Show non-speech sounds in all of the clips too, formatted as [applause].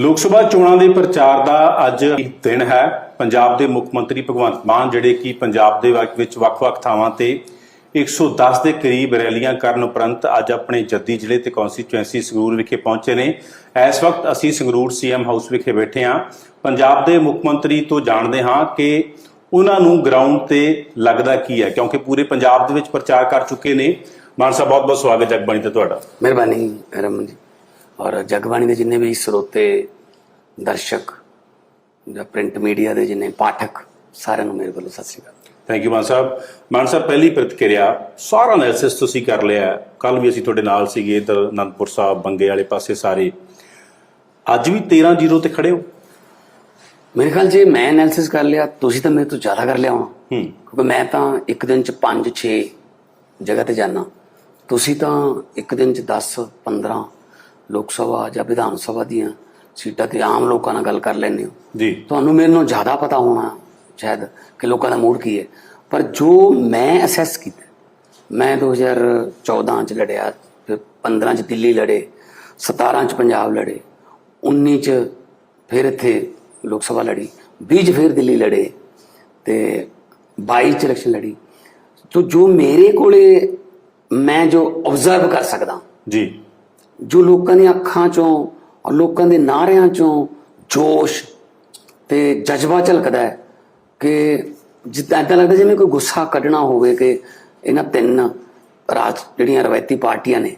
ਲੋਕ ਸਭਾ ਚੋਣਾਂ ਦੇ ਪ੍ਰਚਾਰ ਦਾ ਅੱਜ ਦਿਨ ਹੈ। ਪੰਜਾਬ ਦੇ ਮੁੱਖ ਮੰਤਰੀ ਭਗਵੰਤ ਮਾਨ, ਜਿਹੜੇ ਕਿ ਪੰਜਾਬ ਦੇ ਵਿੱਚ ਵੱਖ-ਵੱਖ ਥਾਵਾਂ ਤੇ 110 ਦੇ ਕਰੀਬ ਰੈਲੀਆਂ ਕਰਨ ਉਪਰੰਤ ਅੱਜ ਆਪਣੇ ਜੱਦੀ ਜ਼ਿਲ੍ਹੇ ਤੇ ਕਨਸਟੀਚੁਐਂਸੀ ਸੰਗਰੂਰ ਵਿਖੇ ਪਹੁੰਚੇ ਨੇ। ਇਸ ਵਕਤ ਅਸੀਂ ਸੰਗਰੂਰ ਸੀਐਮ ਹਾਊਸ ਵਿਖੇ ਬੈਠੇ ਹਾਂ। ਪੰਜਾਬ ਦੇ ਮੁੱਖ ਮੰਤਰੀ ਤੋਂ ਜਾਣਦੇ ਹਾਂ ਕਿ ਉਹਨਾਂ ਨੂੰ ਗਰਾਊਂਡ ਤੇ ਲੱਗਦਾ ਕੀ ਹੈ, ਕਿਉਂਕਿ ਪੂਰੇ ਪੰਜਾਬ ਦੇ ਵਿੱਚ ਪ੍ਰਚਾਰ ਕਰ ਚੁੱਕੇ ਨੇ। ਮਾਨ ਸਾਹਿਬ ਬਹੁਤ ਬਹੁਤ ਸਵਾਗਤ ਜਗਬਾਣੀ ਤੇ ਤੁਹਾਡਾ। ਮਿਹਰਬਾਨੀ, ਰਮਨ ਜੀ। ਔਰ ਜਗਬਾਣੀ ਦੇ ਜਿੰਨੇ ਵੀ ਸਰੋਤੇ ਦਰਸ਼ਕ ਜਾਂ ਪ੍ਰਿੰਟ ਮੀਡੀਆ ਦੇ ਜਿੰਨੇ ਪਾਠਕ ਸਾਰਿਆਂ ਨੂੰ ਮੇਰੇ ਵੱਲੋਂ ਸਤਿ ਸ੍ਰੀ ਅਕਾਲ। ਥੈਂਕ ਯੂ ਮਾਨ ਸਾਹਿਬ। ਮਾਨ ਸਾਹਿਬ ਪਹਿਲੀ ਪ੍ਰਤੀਕਿਰਿਆ ਸਾਰਾ ਐਨਾਲਿਸਿਸ ਤੁਸੀਂ ਕਰ ਲਿਆ ਕੱਲ ਵੀ ਅਸੀਂ ਤੁਹਾਡੇ ਨਾਲ ਸੀਗੇ ਇਧਰ ਅਨੰਦਪੁਰ ਸਾਹਿਬ ਬੰਗੇ ਵਾਲੇ ਪਾਸੇ ਸਾਰੇ। ਅੱਜ ਵੀ 13 ਜ਼ੀਰੋ ਤੇ ਖੜੇ ਹੋ? ਮੇਰੇ ਖਿਆਲ ਜੇ ਮੈਂ ਐਨਾਲਿਸਿਸ ਕਰ ਲਿਆ ਤੁਸੀਂ ਤਾਂ ਮੇਰੇ ਤੋਂ ਜ਼ਿਆਦਾ ਕਰ ਲਿਆ ਹੋਣਾ। ਹੂੰ। ਕਿਉਂਕਿ ਮੈਂ ਤਾਂ ਇੱਕ ਦਿਨ ਚ 5 6 ਜਗ੍ਹਾ ਤੇ ਜਾਣਾ ਤੁਸੀਂ ਤਾਂ ਇੱਕ ਦਿਨ ਚ 10 15 ਲੋਕ ਸਭਾ ਜਾਂ ਵਿਧਾਨ ਸਭਾ ਦੀਆਂ ਸੀਟਾਂ ਤੇ ਆਮ ਲੋਕਾਂ ਨਾਲ ਗੱਲ ਕਰ ਲੈਂਦੇ ਹੋ। ਜੀ। ਤੁਹਾਨੂੰ ਮੇਰੇ ਨਾਲੋਂ ਜ਼ਿਆਦਾ ਪਤਾ ਹੋਣਾ ਸ਼ਾਇਦ ਕਿ ਲੋਕਾਂ ਦਾ ਮੂਡ ਕੀ ਹੈ। ਪਰ ਜੋ ਮੈਂ ਅਸੈਸ ਕੀਤਾ ਮੈਂ 2014 ਚ ਲੜਿਆ ਫਿਰ 15 ਚ ਦਿੱਲੀ ਲੜੇ 17 ਚ ਪੰਜਾਬ ਲੜੇ 19 ਚ ਫਿਰ ਇੱਥੇ ਲੋਕ ਸਭਾ ਲੜੀ 20 ਚ ਫਿਰ ਦਿੱਲੀ ਲੜੇ ਤੇ 22 ਚ ਇਲੈਕਸ਼ਨ ਲੜੀ। ਤੋ ਜੋ ਮੇਰੇ ਕੋਲੇ ਮੈਂ ਜੋ ਆਬਜ਼ਰਵ ਕਰ ਸਕਦਾ ਜੀ। ਜੋ ਲੋਕਾਂ ਦੀਆਂ ਅੱਖਾਂ ਚੋਂ ਔਰ ਲੋਕਾਂ ਦੇ ਨਾਰਿਆਂ ਚੋਂ ਜੋਸ਼ ਤੇ ਜਜ਼ਬਾ ਝਲਕਦਾ ਹੈ ਕਿ ਜਿੱਦਾਂ ਏਦਾਂ ਲੱਗਦਾ ਜਿਵੇਂ ਕੋਈ ਗੁੱਸਾ ਕੱਢਣਾ ਹੋਵੇ ਕਿ ਇਹਨਾਂ ਤਿੰਨ ਰਾਜ ਜਿਹੜੀਆਂ ਰਵਾਇਤੀ ਪਾਰਟੀਆਂ ਨੇ,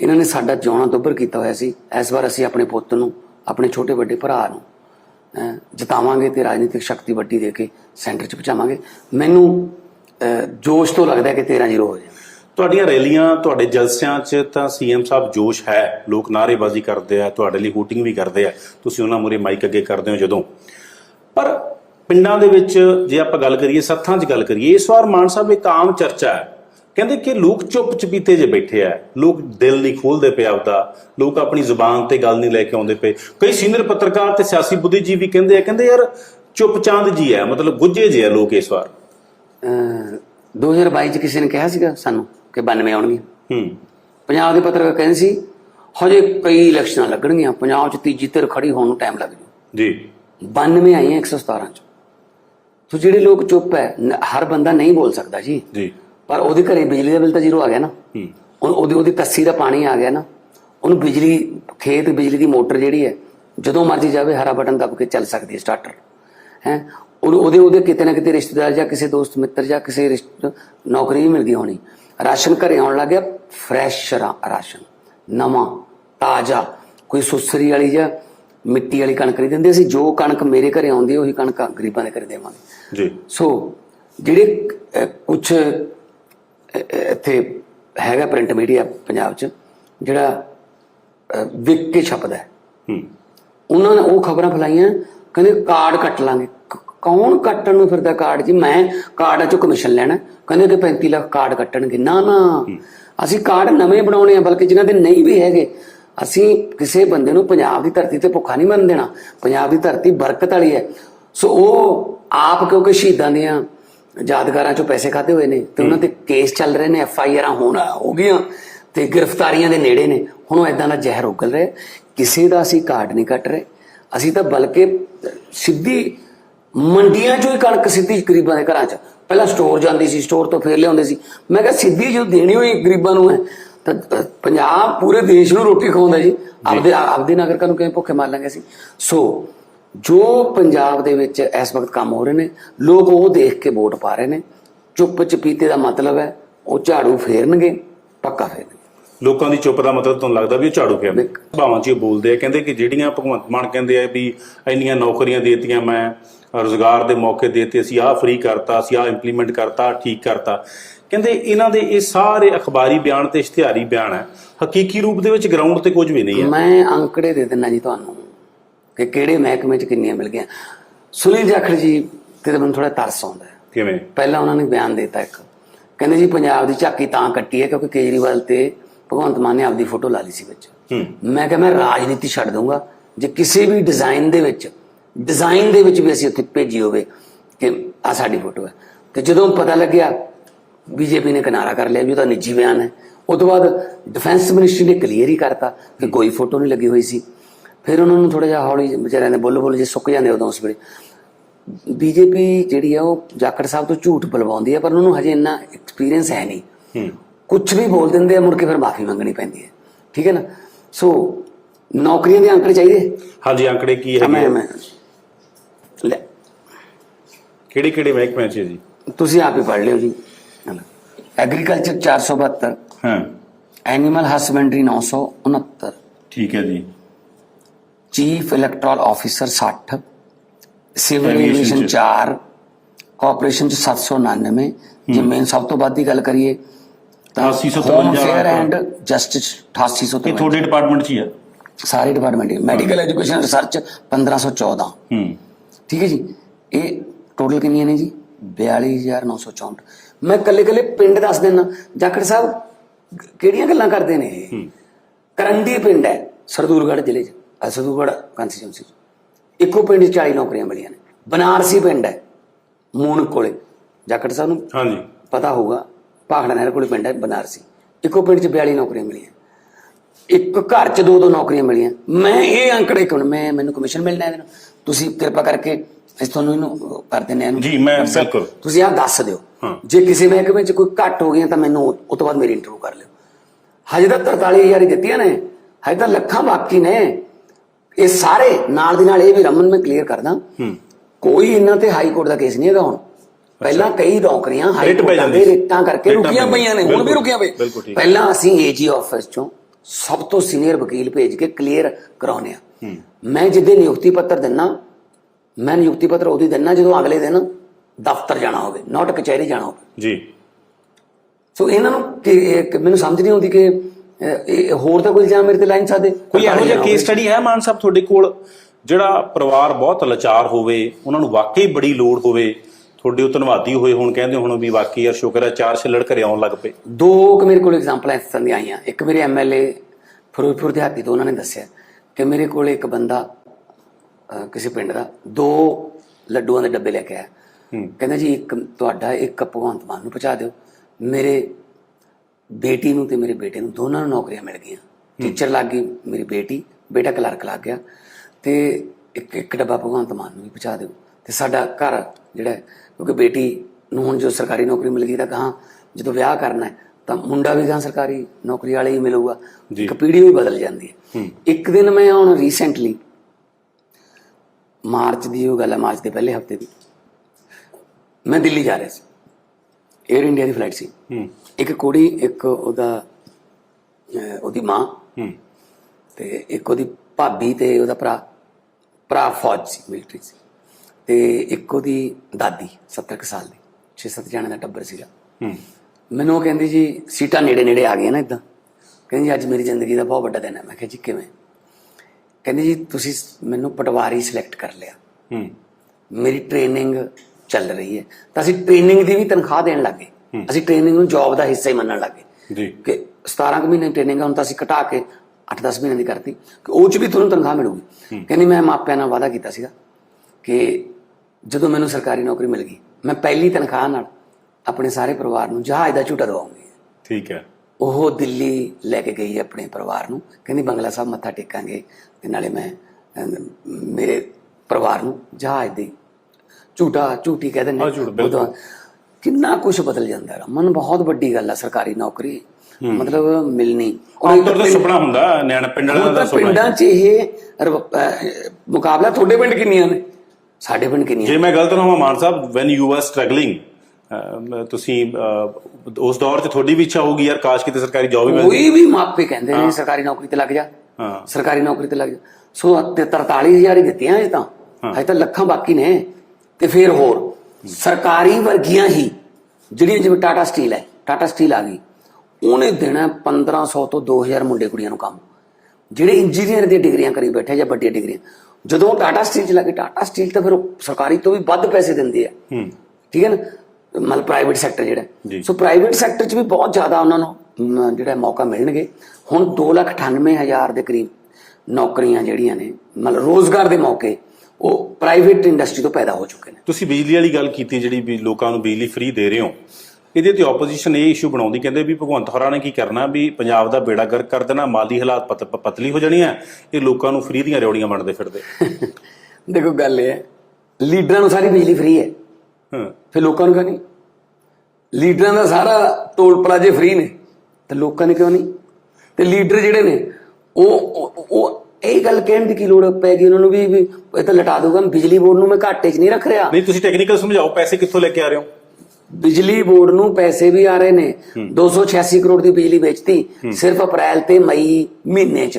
ਇਹਨਾਂ ਨੇ ਸਾਡਾ ਜਿਉਣਾ ਦੁੱਭਰ ਕੀਤਾ ਹੋਇਆ ਸੀ। ਇਸ ਵਾਰ ਅਸੀਂ ਆਪਣੇ ਪੁੱਤ ਨੂੰ, ਆਪਣੇ ਛੋਟੇ ਵੱਡੇ ਭਰਾ ਨੂੰ ਜਿਤਾਵਾਂਗੇ ਤੇ ਰਾਜਨੀਤਿਕ ਸ਼ਕਤੀ ਵੱਡੀ ਦੇ ਕੇ ਸੈਂਟਰ 'ਚ ਪਹੁੰਚਾਵਾਂਗੇ। ਮੈਨੂੰ ਜੋਸ਼ ਤੋਂ ਲੱਗਦਾ ਕਿ 13 ਜ਼ੀਰੋ ਹੋ ਜਾਏ ਤੁਹਾਡੀਆਂ ਰੈਲੀਆਂ, ਤੁਹਾਡੇ ਜਲਸਿਆਂ 'ਚ ਤਾਂ ਸੀਐਮ ਸਾਹਿਬ ਜੋਸ਼ ਹੈ, ਲੋਕ ਨਾਅਰੇਬਾਜ਼ੀ ਕਰਦੇ ਆ, ਤੁਹਾਡੇ ਲਈ ਹੂਟਿੰਗ ਵੀ ਕਰਦੇ ਆ, ਤੁਸੀਂ ਉਹਨਾਂ ਮੂਰੇ ਮਾਈਕ ਅੱਗੇ ਕਰਦੇ ਹੋ ਜਦੋਂ। ਪਰ ਪਿੰਡਾਂ ਦੇ ਵਿੱਚ ਜੇ ਆਪਾਂ ਗੱਲ ਕਰੀਏ, ਸੱਥਾਂ 'ਚ ਗੱਲ ਕਰੀਏ, ਇਸ ਵਾਰ ਮਾਨ ਸਾਹਿਬ ਇੱਕ ਆਮ ਚਰਚਾ ਹੈ। ਕਹਿੰਦੇ ਕਿ ਲੋਕ ਚੁੱਪ ਚਪੀਤੇ ਜੇ ਬੈਠੇ ਆ, ਲੋਕ ਦਿਲ ਨਹੀਂ ਖੋਲਦੇ ਪਏ ਆਪਦਾ, ਲੋਕ ਆਪਣੀ ਜ਼ੁਬਾਨ ਤੇ ਗੱਲ ਨਹੀਂ ਲੈ ਕੇ ਆਉਂਦੇ ਪਏ। ਕਈ ਸੀਨੀਅਰ ਪੱਤਰਕਾਰ ਤੇ ਸਿਆਸੀ ਬੁੱਧੀਜੀਵੀ ਕਹਿੰਦੇ ਆ, ਕਹਿੰਦੇ ਯਾਰ ਚੁੱਪ ਚਾਂਦ ਜੀ ਹੈ, ਮਤਲਬ ਗੁੱਝੇ ਜੇ ਆ ਲੋਕ ਇਸ ਵਾਰ। ਅਹ 2022 ਚ ਕਿਸੇ ਨੇ ਕਿਹਾ ਸੀਗਾ ਸਾਨੂੰ? ਕਿ 92 ਆਉਣਗੇ ਹੂੰ। ਪੰਜਾਬ ਦੇ ਪੱਤਰਕਾਰ ਕਹਿੰਦੇ ਸੀ ਹਜੇ ਕਈ ਇਲੈਕਸ਼ਨਾਂ ਲੱਗਣਗੀਆਂ ਪੰਜਾਬ ਚ ਤੀਜੀ ਧਿਰ ਖੜੀ ਹੋਣ ਨੂੰ ਟਾਈਮ ਲੱਗ ਜੂ। ਜੀ। 92 ਆਈਆਂ 117 ਚ। ਤੋ ਜਿਹੜੇ ਲੋਕ ਚੁੱਪ ਹੈ ਹਰ ਬੰਦਾ ਨਹੀਂ ਬੋਲ ਸਕਦਾ ਜੀ। ਜੀ। ਪਰ ਉਹਦੇ ਘਰੇ ਬਿਜਲੀ ਦਾ ਬਿੱਲ ਤਾਂ ਜ਼ੀਰੋ ਆ ਗਿਆ ਨਾ। ਹੂੰ। ਉਹ- ਉਹਦੀ ਉਹਦੀ ਤੱਸੀ ਦਾ ਪਾਣੀ ਆ ਗਿਆ ਨਾ। ਉਹਨੂੰ ਬਿਜਲੀ ਖੇਤ ਬਿਜਲੀ ਦੀ ਮੋਟਰ ਜਿਹੜੀ ਹੈ ਜਦੋਂ ਮਰਜ਼ੀ ਜਾਵੇ ਹਰਾ ਬਟਨ ਦਬ ਕੇ ਚੱਲ ਸਕਦੀ ਹੈ ਸਟਾਰਟਰ ਹੈ? ਉਹਦੇ ਉਹਦੇ ਕਿਤੇ ਨਾ ਕਿਤੇ ਰਿਸ਼ਤੇਦਾਰ ਜਾਂ ਕਿਸੇ ਦੋਸਤ ਮਿੱਤਰ ਜਾਂ ਕਿਸੇ ਰਿਸ਼ਤੇ ਨੌਕਰੀ ਵੀ ਮਿਲ ਗਈ ਹੋਣੀ। ਰਾਸ਼ਨ ਘਰੇ ਆਉਣ ਲੱਗ ਗਿਆ ਫਰੈਸ਼ ਰਾਸ਼ਨ ਨਵਾਂ ਤਾਜ਼ਾ ਕੋਈ ਸੁਸਰੀ ਵਾਲੀ ਜਾਂ ਮਿੱਟੀ ਵਾਲੀ ਕਣਕ ਨਹੀਂ ਦਿੰਦੇ ਸੀ ਜੋ ਕਣਕ ਮੇਰੇ ਘਰੇ ਆਉਂਦੀ ਹੈ ਉਹੀ ਕਣਕ ਗਰੀਬਾਂ ਦੇ ਘਰੇ ਦੇਵਾਂਗੇ। ਜੀ। ਸੋ ਜਿਹੜੇ ਕੁਝ ਇੱਥੇ ਹੈਗਾ ਪ੍ਰਿੰਟ ਮੀਡੀਆ ਪੰਜਾਬ 'ਚ ਜਿਹੜਾ ਵਿਕ ਕੇ ਛਪਦਾ ਹੈ। ਉਹਨਾਂ ਨੇ ਉਹ ਖਬਰਾਂ ਫੈਲਾਈਆਂ ਕਹਿੰਦੇ ਕਾਰਡ ਕੱਟ ਲਾਂਗੇ ਕੌਣ ਕੱਟਣ ਨੂੰ ਫਿਰਦਾ ਕਾਰਡ? ਜੀ ਮੈਂ ਕਾਰਡਾਂ 'ਚੋਂ ਕਮਿਸ਼ਨ ਲੈਣਾ। ਕਹਿੰਦੇ ਕਿ 35 ਲੱਖ ਕਾਰਡ ਕੱਟਣਗੇ। ਨਾ ਨਾ। ਅਸੀਂ ਕਾਰਡ ਨਵੇਂ ਬਣਾਉਣੇ ਆ ਬਲਕਿ ਜਿਨ੍ਹਾਂ ਦੇ ਨਹੀਂ ਵੀ ਹੈਗੇ। ਅਸੀਂ ਕਿਸੇ ਬੰਦੇ ਨੂੰ ਪੰਜਾਬ ਦੀ ਧਰਤੀ ਤੇ ਭੁੱਖਾ ਨਹੀਂ ਮਰਨ ਦੇਣਾ। ਪੰਜਾਬ ਦੀ ਧਰਤੀ ਬਰਕਤ ਵਾਲੀ ਹੈ। ਸੋ ਉਹ ਆਪ ਕਿਉਂਕਿ ਸ਼ਹੀਦਾਂ ਦੀਆਂ ਯਾਦਗਾਰਾਂ 'ਚੋਂ ਪੈਸੇ ਖਾਦੇ ਹੋਏ ਨੇ ਤੇ ਉਹਨਾਂ ਤੇ ਕੇਸ ਚੱਲ ਰਹੇ ਨੇ ਐਫ ਆਈ ਆਰਾਂ ਹੋਣ ਹੋ ਗਈਆਂ ਤੇ ਗ੍ਰਿਫਤਾਰੀਆਂ ਦੇ ਨੇੜੇ ਨੇ। ਹੁਣ ਉਹ ਇਦਾਂ ਦਾ ਜ਼ਹਿਰ ਉਗਲ ਰਿਹਾ। ਕਿਸੇ ਦਾ ਅਸੀਂ ਕਾਰਡ ਨਹੀਂ ਕੱਟ ਰਹੇ। ਅਸੀਂ ਤਾਂ ਬਲਕਿ ਸਿੱਧੀ ਮੰਡੀਆਂ 'ਚੋਂ ਹੀ ਕਣਕ ਸਿੱਧੀ ਗਰੀਬਾਂ ਦੇ ਘਰਾਂ 'ਚ। ਪਹਿਲਾਂ ਸਟੋਰ ਜਾਂਦੀ ਸੀ ਸਟੋਰ ਤੋਂ ਫੇਰ ਲਿਆਉਂਦੇ ਸੀ। ਮੈਂ ਕਿਹਾ ਸਿੱਧੀ ਜੋ ਦੇਣੀ ਹੋਈ ਗਰੀਬਾਂ ਨੂੰ ਹੈ ਤਾਂ ਪੰਜਾਬ ਪੂਰੇ ਦੇਸ਼ ਨੂੰ ਰੋਟੀ ਖਵਾਉਂਦਾ ਜੀ। ਆਪਦੇ ਆਪਦੇ ਨਾਗਰਿਕਾਂ ਨੂੰ ਕਿਵੇਂ ਭੁੱਖੇ ਮਾਰ ਲਾਂਗੇ ਅਸੀਂ? ਸੋ ਜੋ ਪੰਜਾਬ ਦੇ ਵਿੱਚ ਇਸ ਵਕਤ ਕੰਮ ਹੋ ਰਹੇ ਨੇ ਲੋਕ ਉਹ ਦੇਖ ਕੇ ਵੋਟ ਪਾ ਰਹੇ ਨੇ। ਚੁੱਪ ਚਪੀਤੇ ਦਾ ਮਤਲਬ ਹੈ ਉਹ ਝਾੜੂ ਫੇਰਨਗੇ ਪੱਕਾ ਫੇਰਨਗੇ। ਲੋਕਾਂ ਦੀ ਚੁੱਪ ਦਾ ਮਤਲਬ ਤੁਹਾਨੂੰ ਲੱਗਦਾ ਵੀ ਉਹ ਝਾੜੂ ਫੇਰਦੇ ਭਾਵਾਂ 'ਚ ਬੋਲਦੇ ਆ ਕਹਿੰਦੇ ਕਿ ਜਿਹੜੀਆਂ ਭਗਵੰਤ ਮਾਨ ਕਹਿੰਦੇ ਆ ਵੀ ਇੰਨੀਆਂ ਨੌਕਰੀਆਂ ਦੇਤੀਆਂ ਮੈਂ ਰੋਜ਼ਗਾਰ ਦੇ ਮੌਕੇ ਦੇਤੇ ਅਸੀਂ ਆਹ ਫ੍ਰੀ ਕਰਤਾ ਅਸੀਂ ਆਹ ਇੰਪਲੀਮੈਂਟ ਕਰਤਾ ਠੀਕ ਕਰਤਾ। ਕਹਿੰਦੇ ਇਹਨਾਂ ਦੇ ਇਹ ਸਾਰੇ ਅਖਬਾਰੀ ਬਿਆਨ ਤੇ ਇਸ਼ਤਿਹਾਰੀ ਬਿਆਨ ਹੈ। ਹਕੀਕੀ ਰੂਪ ਦੇ ਵਿੱਚ ਗਰਾਊਂਡ ਤੇ ਕੁਝ ਵੀ ਨਹੀਂ ਹੈ। ਮੈਂ ਅੰਕੜੇ ਦੇ ਦਿੰਦਾ ਜੀ ਤੁਹਾਨੂੰ ਕਿ ਕਿਹੜੇ ਮਹਿਕਮੇ 'ਚ ਕਿੰਨੀਆਂ ਮਿਲ ਗਈਆਂ। ਸੁਨੀਲ ਜਾਖੜ ਜੀ ਤੇ ਮੈਨੂੰ ਥੋੜਾ ਤਰਸ ਆਉਂਦਾ ਹੈ। ਕਿਵੇਂ? ਪਹਿਲਾਂ ਉਹਨਾਂ ਨੇ ਬਿਆਨ ਦਿੱਤਾ ਇੱਕ। ਕਹਿੰਦੇ ਜੀ ਪੰਜਾਬ ਦੀ ਝਾਕੀ ਤਾਂ ਕੱਟੀ ਹੈ ਕਿਉਂਕਿ ਕੇਜਰੀਵਾਲ ਤੇ ਭਗਵੰਤ ਮਾਨ ਨੇ ਆਪਦੀ ਫੋਟੋ ਲਾ ਲਈ ਸੀ ਵਿੱਚ। ਮੈਂ ਕਿਹਾ ਮੈਂ ਰਾਜਨੀਤੀ ਛੱਡ ਦੂੰਗਾ ਜੇ ਕਿਸੇ ਵੀ ਡਿਜ਼ਾਈਨ ਦੇ ਵਿੱਚ ਡਿਜ਼ਾਈਨ ਦੇ ਵਿੱਚ ਵੀ ਅਸੀਂ ਉੱਥੇ ਭੇਜੀ ਹੋਵੇ ਕਿ ਆ ਸਾਡੀ ਫੋਟੋ ਹੈ। ਤੇ ਜਦੋਂ ਪਤਾ ਲੱਗਿਆ ਬੀਜੇਪੀ ਨੇ ਕਿਨਾਰਾ ਕਰ ਲਿਆ ਵੀ ਉਹਦਾ ਨਿੱਜੀ ਬਿਆਨ ਹੈ। ਉਸ ਤੋਂ ਬਾਅਦ ਡਿਫੈਂਸ ਮਿਨਿਸਟਰੀ ਨੇ ਕਲੀਅਰ ਹੀ ਕਰਤਾ ਕਿ ਕੋਈ ਫੋਟੋ ਨਹੀਂ ਲੱਗੀ ਹੋਈ ਸੀ। ਫਿਰ ਉਹਨਾਂ ਨੂੰ ਥੋੜਾ ਜਿਹਾ ਹੌਲੀ ਵਿਚਾਰਿਆਂ ਦੇ ਬੁੱਲ ਬੁੱਲ ਜੇ ਸੁੱਕ ਜਾਂਦੇ ਉਦੋਂ ਉਸ ਵੇਲੇ। ਬੀਜੇਪੀ ਜਿਹੜੀ ਆ ਉਹ ਜਾਖੜ ਸਾਹਿਬ ਤੋਂ ਝੂਠ ਬਲਵਾਉਂਦੀ ਹੈ ਪਰ ਉਹਨਾਂ ਨੂੰ ਹਜੇ ਇੰਨਾ ਐਕਸਪੀਰੀਅੰਸ ਹੈ ਨਹੀਂ। ਹੂੰ। ਕੁਝ ਵੀ ਬੋਲ ਦਿੰਦੇ ਆ ਮੁੜ ਕੇ ਫਿਰ ਮਾਫੀ ਮੰਗਣੀ ਪੈਂਦੀ ਹੈ। ਠੀਕ ਹੈ ਨਾ? ਸੋ ਨੌਕਰੀਆਂ ਦੇ ਅੰਕੜੇ ਚਾਹੀਦੇ? ਹਾਂਜੀ ਅੰਕੜੇ ਕੀ ਤਾਂ ਮੈਂ ਕਿਹੜੇ ਕਿਹੜੇ ਮਹਿਕਮੇ 'ਚ ਹੈ ਜੀ? ਤੁਸੀਂ ਆਪ ਹੀ ਪੜ੍ਹ ਲਿਓ ਜੀ। ਐਗਰੀਕਲਚਰ 472 ਹਾਂ। ਐਨੀਮਲ ਹਸਬੈਂਡਰੀ 969 ਠੀਕ ਹੈ ਜੀ। Chief electoral officer 60 civil aviation ਚ। 4 ਕਾਰਪੋਰੇਸ਼ਨ ਚ 799 ਜੇ ਮੇਨ ਸਭ ਤੋਂ ਵੱਧ ਦੀ ਗੱਲ ਕਰੀਏ ਤਾਂ 8853 ਹੋਮ ਫੇਅਰ ਐਂਡ ਜਸਟਿਸ 8800 ਇਹ ਤੁਹਾਡੇ ਡਿਪਾਰਟਮੈਂਟ 'ਚ ਹੀ ਹੈ ਸਾਰੇ ਡਿਪਾਰਟਮੈਂਟ ਮੈਡੀਕਲ ਐਜੂਕੇਸ਼ਨ ਰਿਸਰਚ 1514 ਹੂੰ। ਠੀਕ ਹੈ ਜੀ। ਇਹ ਟੋਟਲ ਕਿੰਨੀਆਂ ਨੇ ਜੀ? 42964 ਮੈਂ ਕੱਲੇ ਕੱਲੇ ਪਿੰਡ ਦੱਸ ਦੇਣਾ ਜਾਖੜ ਸਾਹਿਬ ਕਿਹੜੀਆਂ ਗੱਲਾਂ ਕਰਦੇ ਨੇ ਇਹ? ਕਰੰਡੀ ਪਿੰਡ ਹੈ ਸਰਦੂਲਗੜ੍ਹ ਜ਼ਿਲ੍ਹੇ 'ਚ। ਅਹ ਸਰਦੂਲਗੜ੍ਹ ਕੰਸਟੀਚੁਐਂਸੀ 'ਚ। ਇੱਕੋ ਪਿੰਡ 'ਚ 40 ਨੌਕਰੀਆਂ ਮਿਲੀਆਂ ਨੇ। ਬਨਾਰਸੀ ਪਿੰਡ ਹੈ ਮੂਣ ਕੋਲੇ। ਜਾਖੜ ਸਾਹਿਬ ਨੂੰ ਹਾਂਜੀ। ਪਤਾ ਹੋਊਗਾ ਭਾਖੜਾ ਨਹਿਰ ਕੋਲੇ ਪਿੰਡ ਹੈ ਬਨਾਰਸੀ। ਇੱਕੋ ਪਿੰਡ 'ਚ 42 ਨੌਕਰੀਆਂ ਮਿਲੀਆਂ। ਇੱਕ ਘਰ 'ਚ ਦੋ ਦੋ ਨੌਕਰੀਆਂ ਮਿਲੀਆਂ। ਮੈਂ ਇਹ ਅੰਕੜੇ ਕਿਉਂ ਮੈਂ ਮੈਨੂੰ ਕਮਿਸ਼ਨ ਮਿਲਣਾ ਇਹਦੇ ਨਾਲ। ਤੁਸੀਂ ਕਿਰਪਾ ਕਰਕੇ ਅਸੀਂ ਤੁਹਾਨੂੰ ਇਹਨੂੰ ਕਰ ਦਿੰਦੇ ਹਾਂ ਜੀ, ਮੈਂ ਬਿਲਕੁਲ। ਤੁਸੀਂ ਆਹ ਦੱਸ ਦਿਓ। ਜੇ ਕਿਸੇ ਮਹਿਕਮੇ 'ਚ ਕੋਈ ਘੱਟ ਹੋ ਗਈਆਂ ਤਾਂ ਮੈਨੂੰ ਉਹ ਤੋਂ ਬਾਅਦ ਮੇਰੀ ਇੰਟਰਵਿਊ ਕਰ ਲਿਓ। ਹਜੇ ਤਾਂ 43000 ਹੀ ਦਿੱਤੀਆਂ ਨੇ। ਹਜੇ ਤਾਂ ਲੱਖਾਂ ਬਾਕੀ ਨੇ। ਇਹ ਸਾਰੇ ਨਾਲ ਦੀ ਨਾਲ ਇਹ ਵੀ ਰਮਨ ਮੈਂ ਕਲੀਅਰ ਕਰਦਾ। ਕੋਈ ਇਹਨਾਂ ਤੇ ਹਾਈ ਕੋਰਟ ਦਾ ਕੇਸ ਨਹੀਂ ਹੈਗਾ ਹੁਣ। ਪਹਿਲਾਂ ਕਈ ਨੌਕਰੀਆਂ ਹਾਈ ਕੋਰਟ ਦੇ। ਰਿਟਾਂ ਕਰਕੇ ਰੁਕੀਆਂ ਪਈਆਂ। ਨੇ ਹੁਣ ਵੀ ਰੁਕੀਆਂ ਪਈ। ਪਹਿਲਾਂ ਅਸੀਂ ਏਜੀ ਆਫਿਸ ਚੋਂ ਸਭ ਤੋਂ ਸੀਨੀਅਰ ਵਕੀਲ ਭੇਜ ਕੇ ਕਲੀਅਰ ਕਰਾਉਨੇ ਆ ਮੈਂ ਜਿੱਦੇ ਨਿਯੁਕਤੀ ਪੱਤਰ ਦਿੰਨਾ ਮੈਂ ਨਿਯੁਕਤੀ ਪੱਤਰ ਉਹਦੀ ਦਿੰਨਾ ਜਦੋਂ ਅਗਲੇ ਦਿਨ ਦਫ਼ਤਰ ਜਾਣਾ ਹੋਵੇ ਨਾਟ ਕਚਹਿਰੀ ਜਾਣਾ ਹੋਵੇ। ਜੀ। ਸੋ ਇਹਨਾਂ ਨੂੰ ਮੈਨੂੰ ਸਮਝ ਨਹੀਂ ਆਉਂਦੀ ਕਿ ਇਹ ਹੋਰ ਤਾਂ ਕੋਈ ਇਲਜ਼ਾਮ ਮੇਰੇ ਤੇ ਲਾਈਨ ਸਕਦੇ। ਕੋਈ ਇਹੋ ਜਿਹਾ ਕੇਸ ਸਟੱਡੀ ਹੈ ਮਾਨ ਸਾਹਿਬ ਤੁਹਾਡੇ ਕੋਲ? ਜਿਹੜਾ ਪਰਿਵਾਰ ਬਹੁਤ ਲਾਚਾਰ ਹੋਵੇ ਉਹਨਾਂ ਨੂੰ ਵਾਕਈ ਬੜੀ ਲੋੜ ਹੋਵੇ। ਤੁਹਾਡੇ ਉਹ ਧੰਨਵਾਦੀ ਹੋਏ ਹੁਣ ਕਹਿੰਦੇ ਹੁਣ ਵੀ ਵਾਕਈ ਯਾਰ ਸ਼ੁਕਰ ਹੈ ਚਾਰ ਛਿੱਲੜ ਘਰੇ ਆਉਣ ਲੱਗ ਪਏ। ਦੋ ਕੁ ਮੇਰੇ ਕੋਲ ਐਗਜ਼ਾਮਪਲਾਂ ਇਸ ਤਰ੍ਹਾਂ ਦੀਆਂ ਆਈਆਂ। ਇੱਕ ਮੇਰੇ ਐਮਐਲਏ ਫਿਰੋਜ਼ਪੁਰ ਦਿਹਾਤੀ ਤੋਂ ਉਹਨਾਂ ਨੇ ਦੱਸਿਆ ਕਿ ਮੇਰੇ ਕੋਲ ਇੱਕ ਬੰਦਾ ਕਿਸੇ ਪਿੰਡ ਦਾ ਦੋ ਲੱਡੂਆਂ ਦੇ ਡੱਬੇ ਲੈ ਕੇ ਆਇਆ। ਕਹਿੰਦਾ ਜੀ ਇੱਕ ਤੁਹਾਡਾ ਇੱਕ ਭਗਵੰਤ ਮਾਨ ਨੂੰ ਪਹੁੰਚਾ ਦਿਓ। ਮੇਰੇ ਬੇਟੀ ਨੂੰ ਤੇ ਮੇਰੇ ਬੇਟੇ ਨੂੰ ਦੋਨਾਂ ਨੂੰ ਨੌਕਰੀਆਂ ਮਿਲ ਗਈਆਂ। ਟੀਚਰ ਲੱਗ ਗਈ ਮੇਰੀ ਬੇਟੀ ਬੇਟਾ ਕਲਰਕ ਲੱਗ ਗਿਆ। ਤੇ ਇੱਕ ਇੱਕ ਡੱਬਾ ਭਗਵੰਤ ਮਾਨ ਨੂੰ ਵੀ ਪਹੁੰਚਾ ਦਿਓ। ਤੇ ਸਾਡਾ ਘਰ ਜਿਹੜਾ ਕਿਉਂਕਿ ਬੇਟੀ ਨੂੰ ਹੁਣ ਜੋ ਸਰਕਾਰੀ ਨੌਕਰੀ ਮਿਲ ਗਈ ਤਾਂ ਕਹਾਂ ਜਦੋਂ ਵਿਆਹ ਕਰਨਾ ਹੈ ਤਾਂ ਮੁੰਡਾ ਵੀ ਗਾਂ ਸਰਕਾਰੀ ਨੌਕਰੀ ਵਾਲੇ ਹੀ ਮਿਲੂਗਾ। ਜੀ। ਇੱਕ ਪੀੜ੍ਹੀ ਵੀ ਬਦਲ ਜਾਂਦੀ ਹੈ। ਇੱਕ ਦਿਨ ਮੈਂ ਹੁਣ ਰੀਸੈਂਟਲੀ ਮਾਰਚ ਦੀ ਉਹ ਗੱਲ ਹੈ ਮਾਰਚ ਦੇ ਪਹਿਲੇ ਹਫ਼ਤੇ ਦੀ। ਮੈਂ ਦਿੱਲੀ ਜਾ ਰਿਹਾ ਸੀ। 에ਅਰ ਇੰਡੀਆ ਦੀ ਫਲਾਈਟ ਸੀ। ਹੂੰ। ਇੱਕ ਕੁੜੀ ਇੱਕ ਉਹਦਾ ਉਹਦੀ ਮਾਂ। ਹੂੰ। ਤੇ ਇੱਕ ਉਹਦੀ ਭਾਬੀ ਤੇ ਉਹਦਾ ਭਰਾ। ਭਰਾ ਫੌਜ ਸੀ ਮਿਲਟਰੀ ਸੀ। ਤੇ ਇੱਕ ਉਹਦੀ ਦਾਦੀ 70 ਕੁ ਸਾਲ ਦੀ। 6-7 ਜਣੇ ਦਾ ਟੱਬਰ ਸੀਗਾ। ਹੂੰ। ਮੈਨੂੰ ਉਹ ਕਹਿੰਦੀ ਜੀ ਸੀਟਾਂ ਨੇੜੇ ਨੇੜੇ ਆ ਗਈਆਂ ਨਾ ਇਦਾਂ। ਕਹਿੰਦੀ ਅੱਜ ਮੇਰੀ ਜ਼ਿੰਦਗੀ ਦਾ ਬਹੁਤ ਵੱਡਾ ਦਿਨ ਹੈ। ਮੈਂ ਕਿਹਾ ਜੀ ਕਿਵੇਂ? ਕਹਿੰਦੀ ਜੀ ਤੁਸੀਂ ਮੈਨੂੰ ਪਟਵਾਰੀ ਸਿਲੈਕਟ ਕਰ ਲਿਆ। ਹੂੰ। ਮੇਰੀ ਟ੍ਰੇਨਿੰਗ ਚੱਲ ਰਹੀ ਹੈ। ਤਾਂ ਅਸੀਂ ਟ੍ਰੇਨਿੰਗ ਦੀ ਵੀ ਤਨਖਾਹ ਦੇਣ ਲੱਗੇ। ਅਸੀਂ ਟ੍ਰੇਨਿੰਗ ਨੂੰ ਜੌਬ ਦਾ ਹਿੱਸਾ ਹੀ ਮੰਨਣ ਲੱਗੇ। ਜੀ। ਕਿ 17 ਕੁ ਮਹੀਨੇ ਟ੍ਰੇਨਿੰਗ ਹੁਣ ਤਾਂ ਅਸੀਂ ਘਟਾ ਕੇ 8-10 ਮਹੀਨੇ ਦੀ ਕਰਤੀ। ਕਿ ਉਹ ਚ ਵੀ ਤੁਹਾਨੂੰ ਤਨਖਾਹ ਮਿਲੂਗੀ। ਕਹਿੰਦੀ ਮੈਂ ਮਾਪਿਆਂ ਨਾਲ ਵਾਅਦਾ ਕੀਤਾ ਸੀਗਾ ਕਿ ਜਦੋਂ ਮੈਨੂੰ ਸਰਕਾਰੀ ਨੌਕਰੀ ਮਿਲ ਗਈ ਮੈਂ ਪਹਿਲੀ ਤਨਖਾਹ ਨਾਲ ਆਪਣੇ ਸਾਰੇ ਪਰਿਵਾਰ ਨੂੰ ਜਹਾਜ਼ ਦਾ ਝੂਟਾ ਦਵਾਉਂਗੀ। ਠੀਕ ਹੈ। ਉਹ ਦਿੱਲੀ ਲੈ ਕੇ ਗਈ ਆਪਣੇ ਪਰਿਵਾਰ ਨੂੰ। ਕਹਿੰਦੀ ਬੰਗਲਾ ਸਾਹਿਬ ਮੱਥਾ ਟੇਕਾਂਗੇ। ਤੇ ਨਾਲੇ ਮੈਂ ਮੇਰੇ ਪਰਿਵਾਰ ਨੂੰ ਜਹਾਜ਼ ਦੀ ਝੂਟਾ ਝੂਟੀ ਕਹਿ ਦਿੰਦੇ ਹਾਂ। ਉਦੋਂ ਕਿੰਨਾ ਕੁਝ ਬਦਲ ਜਾਂਦਾ ਹੈ। ਮਨ ਬਹੁਤ ਵੱਡੀ ਗੱਲ ਹੈ ਸਰਕਾਰੀ ਨੌਕਰੀ। ਮਤਲਬ ਮਿਲਣੀ। ਤੌਰ ਤੇ ਸੁਪਨਾ ਹੁੰਦਾ ਨਿਆਣਾ ਪਿੰਡ ਦਾ ਸੁਪਨਾ ਪਿੰਡਾਂ 'ਚ ਇਹ ਮੁਕਾਬਲਾ ਤੁਹਾਡੇ ਪਿੰਡ ਕਿੰਨੀਆਂ ਨੇ? ਸਾਡੇ ਪਿੰਡ ਕਿੰਨੀਆਂ ਜੇ ਮੈਂ ਗਲਤ ਨਾ ਹੋਵਾਂ ਮਾਨ ਸਾਹਿਬ ਵੈਨ ਯੂ ਆਰ ਸਟਰਗਲਿੰਗ ਤੁਸੀਂ ਉਸ ਦੌਰ 'ਚ ਤੁਹਾਡੀ ਵੀ ਇੱਛਾ ਹੋਊਗੀ ਯਾਰ ਕਾਸ਼ ਕਿਤੇ ਸਰਕਾਰੀ ਜੌਬ ਹੀ ਮਿਲ ਜਾਏ ਕੋਈ ਵੀ ਮਾਪੇ ਕਹਿੰਦੇ ਨੇ ਸਰਕਾਰੀ ਨੌਕਰੀ ਤੇ ਲੱਗ ਜਾ। ਹਾਂ। ਸਰਕਾਰੀ ਨੌਕਰੀ ਤੇ ਲੱਗ ਜਾ। ਸੋ ਤੇ 43000 ਹੀ ਦਿੱਤੀਆਂ ਇਹ ਤਾਂ। ਅਜੇ ਤਾਂ ਲੱਖਾਂ ਬਾਕੀ ਨੇ। ਤੇ ਫਿਰ ਹੋਰ। ਸਰਕਾਰੀ ਵਰਗੀਆਂ ਹੀ ਜਿਹੜੀਆਂ ਜਿਵੇਂ ਟਾਟਾ ਸਟੀਲ ਹੈ ਟਾਟਾ ਸਟੀਲ ਆ ਗਈ। ਉਹਨੇ ਦੇਣਾ 1500 ਤੋਂ 2000 ਮੁੰਡੇ ਕੁੜੀਆਂ ਨੂੰ ਕੰਮ। ਜਿਹੜੇ ਇੰਜੀਨੀਅਰ ਦੀਆਂ ਡਿਗਰੀਆਂ ਕਰੀ ਬੈਠੇ ਜਾਂ ਵੱਡੀਆਂ ਡਿਗਰੀਆਂ। ਜਦੋਂ ਟਾਟਾ ਸਟੀਲ ਚ ਲੱਗੇ ਟਾਟਾ ਸਟੀਲ ਤਾਂ ਫਿਰ ਸਰਕਾਰੀ ਤੋਂ ਵੀ ਵੱਧ ਪੈਸੇ ਦਿੰਦੇ ਆ। ਹੂੰ। ਠੀਕ ਹੈ ਨਾ? ਮਤਲਬ ਪ੍ਰਾਈਵੇਟ ਸੈਕਟਰ। ਜਿਹੜਾ। ਸੋ ਪ੍ਰਾਈਵੇਟ ਸੈਕਟਰ 'ਚ ਵੀ ਬਹੁਤ ਜ਼ਿਆਦਾ ਉਹਨਾਂ ਨੂੰ ਜਿਹੜਾ ਮੌਕਾ ਮਿਲਣਗੇ। ਹੁਣ 298000 ਦੇ ਕਰੀਬ ਨੌਕਰੀਆਂ ਜਿਹੜੀਆਂ ਨੇ ਮਤਲਬ ਰੋਜ਼ਗਾਰ ਦੇ ਮੌਕੇ ਉਹ ਪ੍ਰਾਈਵੇਟ ਇੰਡਸਟਰੀ ਤੋਂ ਪੈਦਾ ਹੋ ਚੁੱਕੇ ਨੇ। ਤੁਸੀਂ ਬਿਜਲੀ ਵਾਲੀ ਗੱਲ ਕੀਤੀ ਜਿਹੜੀ ਵੀ ਲੋਕਾਂ ਨੂੰ ਬਿਜਲੀ ਫ੍ਰੀ ਦੇ ਰਹੇ ਹੋ। ਇਹਦੇ ਤੇ ਆਪੋਜੀਸ਼ਨ ਇਹ ਇਸ਼ੂ ਬਣਾਉਂਦੀ ਕਹਿੰਦੇ ਵੀ ਭਗਵੰਤ ਹੋਰਾਂ ਨੇ ਕੀ ਕਰਨਾ ਵੀ ਪੰਜਾਬ ਦਾ ਬੇੜਾ ਗਰਕ ਕਰ ਦੇਣਾ ਮਾਲੀ ਹਾਲਾਤ ਪਤਲੀ ਹੋ ਜਾਣੀ ਹੈ ਇਹ ਲੋਕਾਂ ਨੂੰ ਫ੍ਰੀ ਦੀਆਂ ਰਿਉੜੀਆਂ ਵੰਡਦੇ ਫਿਰਦੇ। [laughs] ਦੇਖੋ ਗੱਲ ਇਹ ਹੈ ਲੀਡਰਾਂ ਨੂੰ ਸਾਰੀ ਬਿਜਲੀ ਫ੍ਰੀ ਹੈ। ਹਾਂ। ਫਿਰ ਲੋਕਾਂ ਨੂੰ ਨਹੀਂ? ਲੀਡਰਾਂ ਦਾ ਸਾਰਾ ਟੋਲ ਪਲਾਜੇ ਫ੍ਰੀ ਨੇ। ਤੇ ਲੋਕਾਂ ਨੇ ਕਿਉਂ ਨਹੀਂ? ਤੇ ਲੀਡਰ ਜਿਹੜੇ ਨੇ ਉਹ ਉਹ- ਇਹ ਗੱਲ ਕਹਿਣ ਦੀ ਕੀ ਲੋੜ ਪੈ ਗਈ ਉਹਨਾਂ ਨੂੰ ਵੀ ਇਹ ਤਾਂ ਲਟਾ ਦੂਗਾ ਬਿਜਲੀ ਬੋਰਡ ਨੂੰ ਮੈਂ ਘਾਟੇ 'ਚ ਨਹੀਂ ਰੱਖ ਰਿਹਾ। ਨਹੀਂ ਤੁਸੀਂ ਟੈਕਨੀਕਲ ਸਮਝਾਓ ਪੈਸੇ ਕਿੱਥੋਂ ਲੈ ਕੇ ਆ ਰਹੇ ਹੋ? ਬਿਜਲੀ ਬੋਰਡ ਨੂੰ ਪੈਸੇ ਵੀ ਆ ਰਹੇ ਨੇ 286 ਕਰੋੜ ਦੀ ਬਿਜਲੀ ਵੇਚਤੀ ਸਿਰਫ ਅਪ੍ਰੈਲ ਤੇ ਮਈ ਮਹੀਨੇ 'ਚ।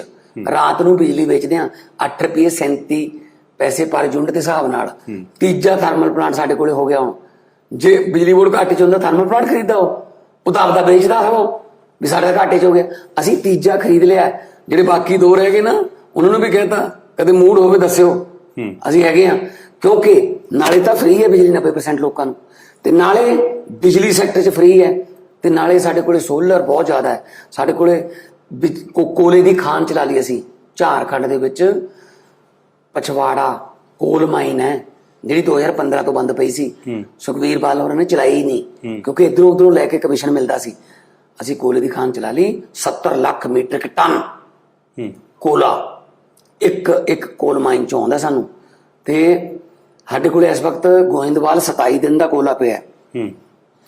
ਰਾਤ ਨੂੰ ਬਿਜਲੀ ਵੇਚਦੇ ਆ 8 ਰੁਪਏ 37 ਪੈਸੇ ਪਰ ਯੂਨਿਟ ਦੇ ਹਿਸਾਬ ਨਾਲ। ਤੀਜਾ ਥਰਮਲ ਪਲਾਂਟ ਸਾਡੇ ਕੋਲੇ ਹੋ ਗਿਆ ਹੁਣ। ਜੇ ਬਿਜਲੀ ਬੋਰਡ ਘਾਟੇ 'ਚ ਹੁੰਦਾ ਥਰਮਲ ਪਲਾਂਟ ਖਰੀਦਦਾ ਉਹ। ਉਹ ਤਾਂ ਆਪਦਾ ਵੇਚਦਾ ਉਹ ਵੀ ਸਾਡੇ ਘਾਟੇ 'ਚ ਹੋ ਗਿਆ। ਅਸੀਂ ਤੀਜਾ ਖਰੀਦ ਲਿਆ। ਜਿਹੜੇ ਬਾਕੀ ਦੋ ਰਹਿ ਗਏ ਨਾ ਉਹਨਾਂ ਨੂੰ ਵੀ ਕਹਿਤਾ ਕਦੇ ਮੂਡ ਹੋਵੇ ਦੱਸਿਓ। ਅਸੀਂ ਹੈਗੇ ਆ ਕਿਉਂਕਿ ਨਾਲੇ ਤਾਂ ਫ੍ਰੀ ਹੈ ਬਿਜਲੀ 90% ਲੋਕਾਂ ਨੂੰ। ਤੇ ਨਾਲੇ ਬਿਜਲੀ ਸੈਕਟਰ 'ਚ ਫ੍ਰੀ ਹੈ। ਤੇ ਨਾਲੇ ਸਾਡੇ ਕੋਲੇ ਸੋਲਰ ਬਹੁਤ ਜ਼ਿਆਦਾ ਹੈ। ਸਾਡੇ ਕੋਲੇ ਕੋਲੇ ਦੀ ਖਾਨ ਚਲਾ ਲਈ ਅਸੀਂ। ਝਾਰਖੰਡ ਦੇ ਵਿੱਚ ਪਛਵਾੜਾ ਕੋਲ ਮਾਈਨ ਹੈ ਜਿਹੜੀ 2015 ਤੋਂ ਬੰਦ ਪਈ ਸੀ। ਸੁਖਵੀਰ ਬਾਲ ਹੋਰਾਂ ਨੇ ਚਲਾਈ ਨਹੀਂ। ਕਿਉਂਕਿ ਇਧਰੋਂ ਉਧਰੋਂ ਲੈ ਕੇ ਕਮਿਸ਼ਨ ਮਿਲਦਾ ਸੀ। ਅਸੀਂ ਕੋਲੇ ਦੀ ਖਾਨ ਚਲਾ ਲਈ 70 ਲੱਖ ਮੀਟ੍ਰਿਕ ਟਨ ਹੂੰ। ਕੋਲਾ। ਇੱਕ ਇੱਕ ਕੋਲ ਮਾਈਨ ਚੋਂ ਆਉਂਦਾ ਸਾਨੂੰ। ਤੇ ਸਾਡੇ ਕੋਲੇ ਇਸ ਵਕਤ ਗੋਇੰਦਵਾਲ 27 ਦਿਨ ਦਾ ਕੋਲਾ ਪਿਆ ਹੈ।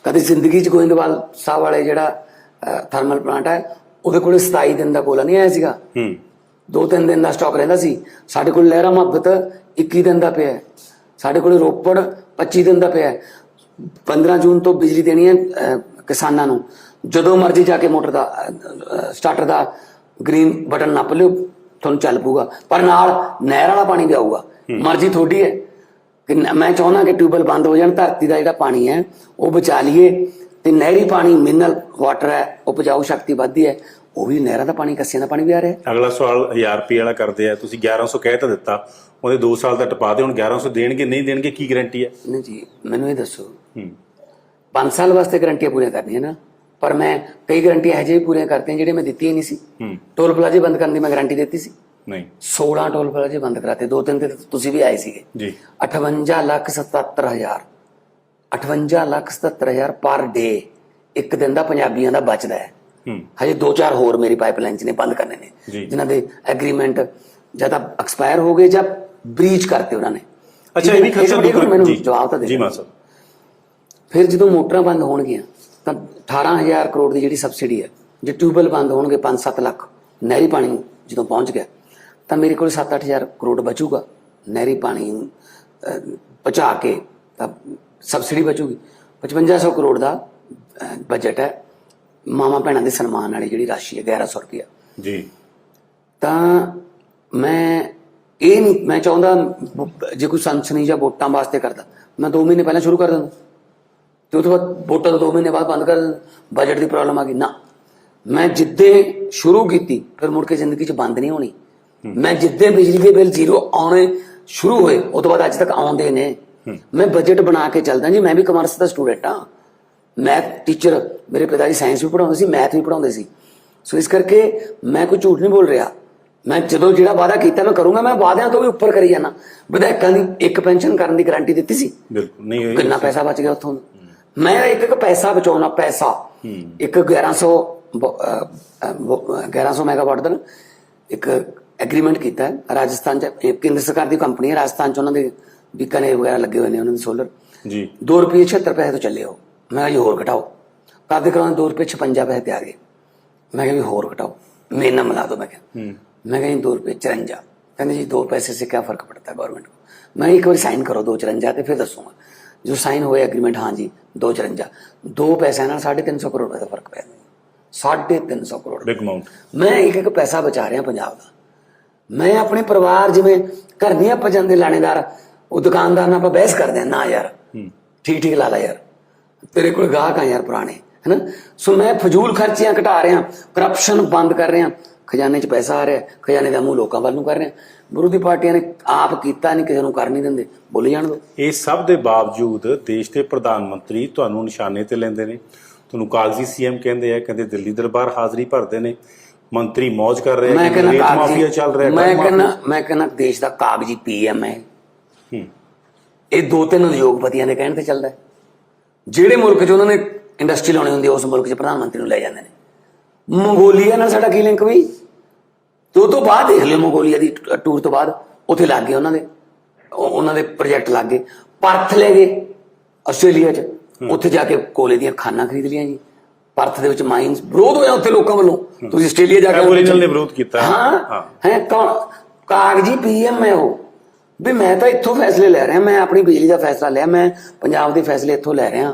ਕਦੇ ਜ਼ਿੰਦਗੀ 'ਚ ਗੋਇੰਦਵਾਲ ਸਾਹਿਬ ਵਾਲੇ ਜਿਹੜਾ ਥਰਮਲ ਪਲਾਂਟ ਹੈ ਉਹਦੇ ਕੋਲੇ 27 ਦਿਨ ਦਾ ਕੋਲਾ ਨਹੀਂ ਆਇਆ ਸੀਗਾ। ਹੂੰ। ਦੋ ਤਿੰਨ ਦਿਨ ਦਾ ਸਟਾਕ ਰਹਿੰਦਾ ਸੀ। ਸਾਡੇ ਕੋਲ ਲਹਿਰਾ ਮੁਹੱਬਤ 21 ਦਿਨ ਦਾ ਪਿਆ ਹੈ। ਸਾਡੇ ਕੋਲ ਰੋਪੜ 25 ਦਿਨ ਦਾ ਪਿਆ ਹੈ। 15 ਜੂਨ ਤੋਂ ਬਿਜਲੀ ਦੇਣੀ ਹੈ ਕਿਸਾਨਾਂ ਨੂੰ। ਜਦੋਂ ਮਰਜ਼ੀ ਜਾ ਕੇ ਮੋਟਰ ਦਾ ਸਟਾਰਟਰ ਦਾ ਗ੍ਰੀਨ ਬਟਨ ਨੱਪ ਲਿਓ ਤੁਹਾਨੂੰ ਚੱਲ ਪੂਗਾ ਪਰ ਨਾਲ ਨਹਿਰ ਵਾਲਾ ਪਾਣੀ ਵੀ ਆਊਗਾ। ਮਰਜ਼ੀ ਤੁਹਾਡੀ ਹੈ। ਕਿ ਮੈਂ ਚਾਹੁੰਦਾ ਕਿ ਟਿਊਬਲ ਬੰਦ ਹੋ ਜਾਣ ਧਰਤੀ ਦਾ ਜਿਹੜਾ ਪਾਣੀ ਹੈ ਉਹ ਬਚਾ ਲਈਏ। ਤੇ ਨਹਿਰੀ ਪਾਣੀ ਮਿਨਰਲ ਵਾਟਰ ਹੈ ਉਪਜਾਊ ਸ਼ਕਤੀ ਵੱਧਦੀ ਹੈ। ਉਹ ਵੀ ਨਹਿਰਾਂ ਦਾ ਪਾਣੀ ਕੱਸਿਆਂ ਦਾ ਪਾਣੀ ਵੀ ਆ ਰਿਹਾ ਹੈ। ਅਗਲਾ ਸਵਾਲ 1000 ਰੁਪਏ ਵਾਲਾ ਕਰਦੇ ਆ। ਤੁਸੀਂ 1100 ਕਹਿ ਤਾਂ ਦਿੱਤਾ। ਉਹਦੇ 2 ਸਾਲ ਦਾ ਟਪਾ ਦੇ ਹੁਣ 1100 ਦੇਣਗੇ ਨਹੀਂ ਦੇਣਗੇ ਕੀ ਗਾਰੰਟੀ ਹੈ? ਨਹੀਂ ਜੀ ਮੈਨੂੰ ਇਹ ਦੱਸੋ। ਹੂੰ। 5 ਸਾਲ ਵਾਸਤੇ ਗਰੰਟੀਆਂ ਪੂਰੀਆਂ ਕਰਨੀਆਂ ਨਾ। ਪਰ ਮੈਂ ਕਈ ਗਰੰਟੀਆਂ ਇਹੋ ਜਿਹੇ ਵੀ ਪੂਰੀਆਂ ਕਰਤੀਆਂ ਜਿਹੜੇ ਮੈਂ ਦਿੱਤੀਆਂ ਹੀ ਨਹੀਂ ਸੀ। ਟੋਲ ਪਲਾਜ਼ੇ ਬੰਦ ਕਰਨ ਦੀ ਮੈਂ ਗਾਰੰਟੀ ਦਿੱਤੀ ਸੀ। ਨਹੀਂ। 16 ਟੋਲ ਪਲਾਜ਼ੇ ਬੰਦ ਕਰਾਤੇ ਦੋ ਤਿੰਨ ਤੇ ਤੁਸੀਂ ਵੀ ਆਏ ਸੀਗੇ। ਜੀ। 58 ਲੱਖ 77 ਹਜ਼ਾਰ। 58 ਲੱਖ 77 ਹਜ਼ਾਰ ਪਰ ਡੇ ਇੱਕ ਦਿਨ ਦਾ ਪੰਜਾਬੀਆਂ ਦਾ ਬਚਦਾ ਹੈ। ਹਜੇ ਦੋ ਚਾਰ ਹੋਰ ਮੇਰੀ ਪਾਈਪਲਾਈਨ ਚ ਨੇ ਬੰਦ ਕਰਨੇ ਨੇ। ਜਿਨ੍ਹਾਂ ਦੇ ਐਗਰੀਮੈਂਟ ਜਾਂ ਤਾਂ ਐਕਸਪਾਇਰ ਹੋ ਗਏ ਜਾਂ ਬ੍ਰੀਚ ਕਰਤੇ ਉਹਨਾਂ ਨੇ। ਅੱਛਾ ਇਹ ਵੀ ਖਰਚਾ ਮੈਨੂੰ ਜੀ। ਜਵਾਬ ਤਾਂ ਦੇ ਜੀ ਸਾਹਿਬ ਫਿਰ ਜਦੋਂ ਮੋਟਰਾਂ ਬੰਦ ਹੋਣਗੀਆਂ ਤਾਂ 18000 ਕਰੋੜ ਦੀ ਜਿਹੜੀ ਸਬਸਿਡੀ ਹੈ ਜੇ ਟਿਊਬਲ ਬੰਦ ਹੋਣਗੇ 5-7 ਲੱਖ ਨਹਿਰੀ ਪਾਣੀ ਜਦੋਂ ਪਹੁੰਚ ਗਿਆ ਤਾਂ ਮੇਰੇ ਕੋਲ 7-8000 ਕਰੋੜ ਬਚੂਗਾ ਨਹਿਰੀ ਪਾਣੀ ਪਹੁੰਚਾ ਕੇ ਤਾਂ ਸਬਸਿਡੀ ਬਚੂਗੀ। 5500 ਕਰੋੜ ਦਾ ਬਜਟ ਹੈ ਮਾਮਾ ਭੈਣਾਂ ਦੇ ਸਨਮਾਨ ਵਾਲੀ ਜਿਹੜੀ ਰਾਸ਼ੀ ਹੈ 1100 ਰੁਪਇਆ। ਜੀ। ਤਾਂ ਮੈਂ ਇਹ ਨਹੀਂ ਮੈਂ ਚਾਹੁੰਦਾ ਜੇ ਕੋਈ ਸੰਸਨੀ ਜਾਂ ਵੋਟਾਂ ਵਾਸਤੇ ਕਰਦਾ ਮੈਂ 2 ਮਹੀਨੇ ਪਹਿਲਾਂ ਸ਼ੁਰੂ ਕਰ ਦਿੰਦਾ। ਤੇ ਉਸ ਤੋਂ ਬਾਅਦ ਵੋਟਾਂ ਤੋਂ 2 ਮਹੀਨੇ ਬਾਅਦ ਬੰਦ ਕਰ ਬਜਟ ਦੀ ਪ੍ਰੋਬਲਮ ਆ ਗਈ। ਨਾ ਮੈਂ ਜਿੱਦੇ ਸ਼ੁਰੂ ਕੀਤੀ ਫਿਰ ਮੁੜ ਕੇ ਜ਼ਿੰਦਗੀ 'ਚ ਬੰਦ ਨਹੀਂ ਹੋਣੀ। ਮੈਂ ਜਿੱਦੇ ਬਿਜਲੀ ਦੇ ਬਿੱਲ ਜ਼ੀਰੋ ਆਉਣੇ ਸ਼ੁਰੂ ਹੋਏ ਉਹ ਤੋਂ ਬਾਅਦ ਅੱਜ ਤੱਕ ਆਉਂਦੇ ਨੇ। ਮੈਂ ਬਜਟ ਬਣਾ ਕੇ ਚੱਲਦਾ ਜੀ ਮੈਂ ਵੀ ਕਮਰਸ ਦਾ ਸਟੂਡੈਂਟ ਹਾਂ। ਮੈਥ ਟੀਚਰ ਮੇਰੇ ਪਿਤਾ ਜੀ ਸਾਇੰਸ ਵੀ ਪੜਾਉਂਦੇ ਸੀ ਮੈਥ ਵੀ ਪੜਾਉਂਦੇ ਸੀ। ਸੋ ਇਸ ਕਰਕੇ ਮੈਂ ਕੋਈ ਝੂਠ ਨਹੀਂ ਬੋਲ ਰਿਹਾ। ਮੈਂ ਜਦੋਂ ਜਿਹੜਾ ਵਾਅਦਾ ਕੀਤਾ ਮੈਂ ਕਰੂੰਗਾ ਮੈਂ ਵਾਅਦਿਆਂ ਤੋਂ ਵੀ ਉੱਪਰ ਕਰੀ ਜਾਣਾ ਵਿਧਾਇਕਾਂ ਦੀ ਇੱਕ ਪੈਨਸ਼ਨ ਕਰਨ ਦੀ ਗਾਰੰਟੀ ਦਿੱਤੀ ਸੀ। ਬਿਲਕੁਲ ਨਹੀਂ ਕਿੰਨਾ ਪੈਸਾ ਬਚ ਗਿਆ ਉੱਥੋਂ ਮੈਂ ਇੱਕ ਇੱਕ ਪੈਸਾ ਬਚਾਉਣਾ ਪੈਸਾ। ਇੱਕ 1100 1100 ਮੈਗਾਵਾਟ ਦਾ ਇੱਕ ਐਗਰੀਮੈਂਟ ਕੀਤਾ ਰਾਜਸਥਾਨ ਚ ਕੇਂਦਰ ਸਰਕਾਰ ਦੀ ਕੰਪਨੀ ਹੈ ਰਾਜਸਥਾਨ ਚ ਉਹਨਾਂ ਦੇ ਬਿਕਨੇ ਵਗੈਰਾ ਲੱਗੇ ਹੋਏ ਨੇ ਉਹਨਾਂ ਦੇ ਸੋਲਰ ਜੀ। 2 ਰੁਪਏ 76 ਪੈਸੇ ਤੋਂ ਚੱਲੇ ਹੋ ਮੈਂ ਕਿਹਾ ਹੋਰ ਘਟਾਓ। ਪ੍ਰਾਧਿਕਰਨ 2 ਰੁਪਏ 56 ਪੈਸੇ ਤੇ ਆ ਗਏ। ਮੈਂ ਕਿਹਾ ਵੀ ਹੋਰ ਘਟਾਓ। ਮੇਰੇ ਨਾਲ ਮਿਲਾ ਦਿਓ ਮੈਂ ਕਿਹਾ। ਮੈਂ ਕਿਹਾ 2 ਰੁਪਏ 54 ਕਹਿੰਦੇ ਜੀ 2 ਪੈਸੇ ਸੇ ਕਿਆ ਫ਼ਰਕ ਪੜਦਾ ਗਵਰਨਮੈਂਟ ਨੂੰ। ਮੈਂ ਇੱਕ ਵਾਰ ਸਾਈਨ ਕਰੋ 2 54 ਤੇ ਫਿਰ ਦੱਸੂਗਾ। ਜੋ ਸਾਈਨ ਹੋਇਆ ਐਗਰੀਮੈਂਟ ਹਾਂ ਜੀ 2 ਚਰੰਜਾ। 2 ਪੈਸਿਆਂ ਨਾਲ 350 ਕਰੋੜ ਰੁਪਏ ਦਾ ਫ਼ਰਕ ਪਿਆ 350 ਕਰੋੜ। ਬਿਗ ਅਮਾਉਂਟ ਮੈਂ ਇੱਕ ਇੱਕ ਪੈਸਾ ਬਚਾ ਰਿਹਾ ਪੰਜਾਬ ਦਾ। ਮੈਂ ਆਪਣੇ ਪਰਿਵਾਰ ਜਿਵੇਂ ਘਰ ਦੀਆਂ ਆਪਾਂ ਜਾਂਦੇ ਲਾਣੇਦਾਰ ਉਹ ਦੁਕਾਨਦਾਰ ਨਾਲ ਆਪਾਂ ਬਹਿਸ ਕਰਦੇ ਆ ਨਾ ਯਾਰ ਠੀਕ ਠੀਕ ਲਾ ਲਾ ਯਾਰ ਤੇਰੇ ਕੋਲ ਗਾਹਕ ਆ ਯਾਰ ਪੁਰਾਣੇ ਹੈਨਾ? ਸੋ ਮੈਂ ਫਜ਼ੂਲ ਖਰਚੀਆਂ ਘਟਾ ਰਿਹਾ ਕਰਪਸ਼ਨ ਬੰਦ ਕਰ ਰਿਹਾ ਖਜ਼ਾਨੇ 'ਚ ਪੈਸਾ ਆ ਰਿਹਾ ਖਜ਼ਾਨੇ ਦਾ ਮੂੰਹ ਲੋਕਾਂ ਵੱਲ ਨੂੰ ਕਰ ਰਿਹਾ। ਵਿਰੋਧੀ ਪਾਰਟੀਆਂ ਨੇ ਆਪ ਕੀਤਾ ਨਹੀਂ ਕਿਸੇ ਨੂੰ ਕਰ ਨਹੀਂ ਦਿੰਦੇ। ਬੋਲੀ ਜਾਣ ਦੋ। ਇਹ ਸਭ ਦੇ ਬਾਵਜੂਦ ਦੇਸ਼ ਦੇ ਪ੍ਰਧਾਨ ਮੰਤਰੀ ਤੁਹਾਨੂੰ ਨਿਸ਼ਾਨੇ ਤੇ ਲੈਂਦੇ ਨੇ। ਤੁਹਾਨੂੰ ਕਾਗਜ਼ੀ ਸੀਐਮ ਕਹਿੰਦੇ ਆ ਕਹਿੰਦੇ ਦਿੱਲੀ ਦਰਬਾਰ ਹਾਜ਼ਰੀ ਭਰਦੇ ਨੇ। ਮੰਤਰੀ ਮौज ਕਰ ਰਹੇ ਆ ਮੈਂ ਕਿ ਕਹਿੰਦਾ ਰੇਤ ਮਾਫੀਆ ਚੱਲ ਰਿਹਾ ਮੈਂ। ਕਹਿੰਦਾ ਮੈਂ ਕਹਿੰਦਾ ਦੇਸ਼ ਦਾ ਕਾਗਜ਼ੀ ਪੀਐਮ ਹੈ। ਇਹ ਦੋ ਤਿੰਨ ਉਦਯੋਗਪਤੀਆਂ ਦੇ ਕਹਿਣ ਤੇ ਚੱਲਦਾ ਹੈ। ਜਿਹੜੇ ਮੁਲਕ 'ਚ ਉਹਨਾਂ ਨੇ ਇੰਡਸਟਰੀ ਲਾਉਣੀ ਹੁੰਦੀ ਉਸ ਮੁਲਕ 'ਚ ਪ੍ਰਧਾਨ ਮੰਤਰੀ ਨੂੰ ਲੈ ਜਾਂਦੇ ਨੇ। ਮੰਗੋਲੀਆ ਨਾਲ ਸਾਡਾ ਕੀ ਲਿੰਕ ਵੀ? ਤੇ ਉਹ ਤੋਂ ਬਾਅਦ ਦੇਖ ਲਿਓ ਮੰਗੋਲੀਆ ਦੀ ਟੂਰ ਤੋਂ ਬਾਅਦ ਉੱਥੇ ਲੱਗ ਗਏ ਉਹਨਾਂ ਦੇ। ਉਹ- ਉਹਨਾਂ ਦੇ ਪ੍ਰੋਜੈਕਟ ਲੱਗ ਗਏ। ਪਰਥ ਲੈ ਗਏ ਆਸਟ੍ਰੇਲੀਆ 'ਚ। ਉੱਥੇ ਜਾ ਕੇ ਕੋਲੇ ਦੀਆਂ ਖਾਨਾਂ ਖਰੀਦ ਲਈਆਂ ਜੀ। ਪਰਥ ਦੇ ਵਿੱਚ ਮਾਈਨਸ ਵਿਰੋਧ ਹੋਇਆ ਉੱਥੇ ਲੋਕਾਂ ਵੱਲੋਂ। ਤੁਸੀਂ ਆਸਟ੍ਰੇਲੀਆ ਜਾ ਕੇ Aboriginal ਨੇ ਵਿਰੋਧ ਕੀਤਾ। ਹੈ। ਹਾਂ। ਹਾਂ। ਹੈ ਕੌਣ? ਕਾਗਜੀ ਪੀਐਮ ਹੈ ਉਹ। ਵੀ ਮੈਂ ਤਾਂ ਇੱਥੋਂ ਫੈਸਲੇ ਲੈ ਰਿਹਾ। ਮੈਂ ਆਪਣੀ ਬਿਜਲੀ ਦਾ ਫੈਸਲਾ ਲਿਆ। ਮੈਂ ਪੰਜਾਬ ਦੇ ਫੈਸਲੇ ਇੱਥੋਂ ਲੈ ਰਿਹਾ।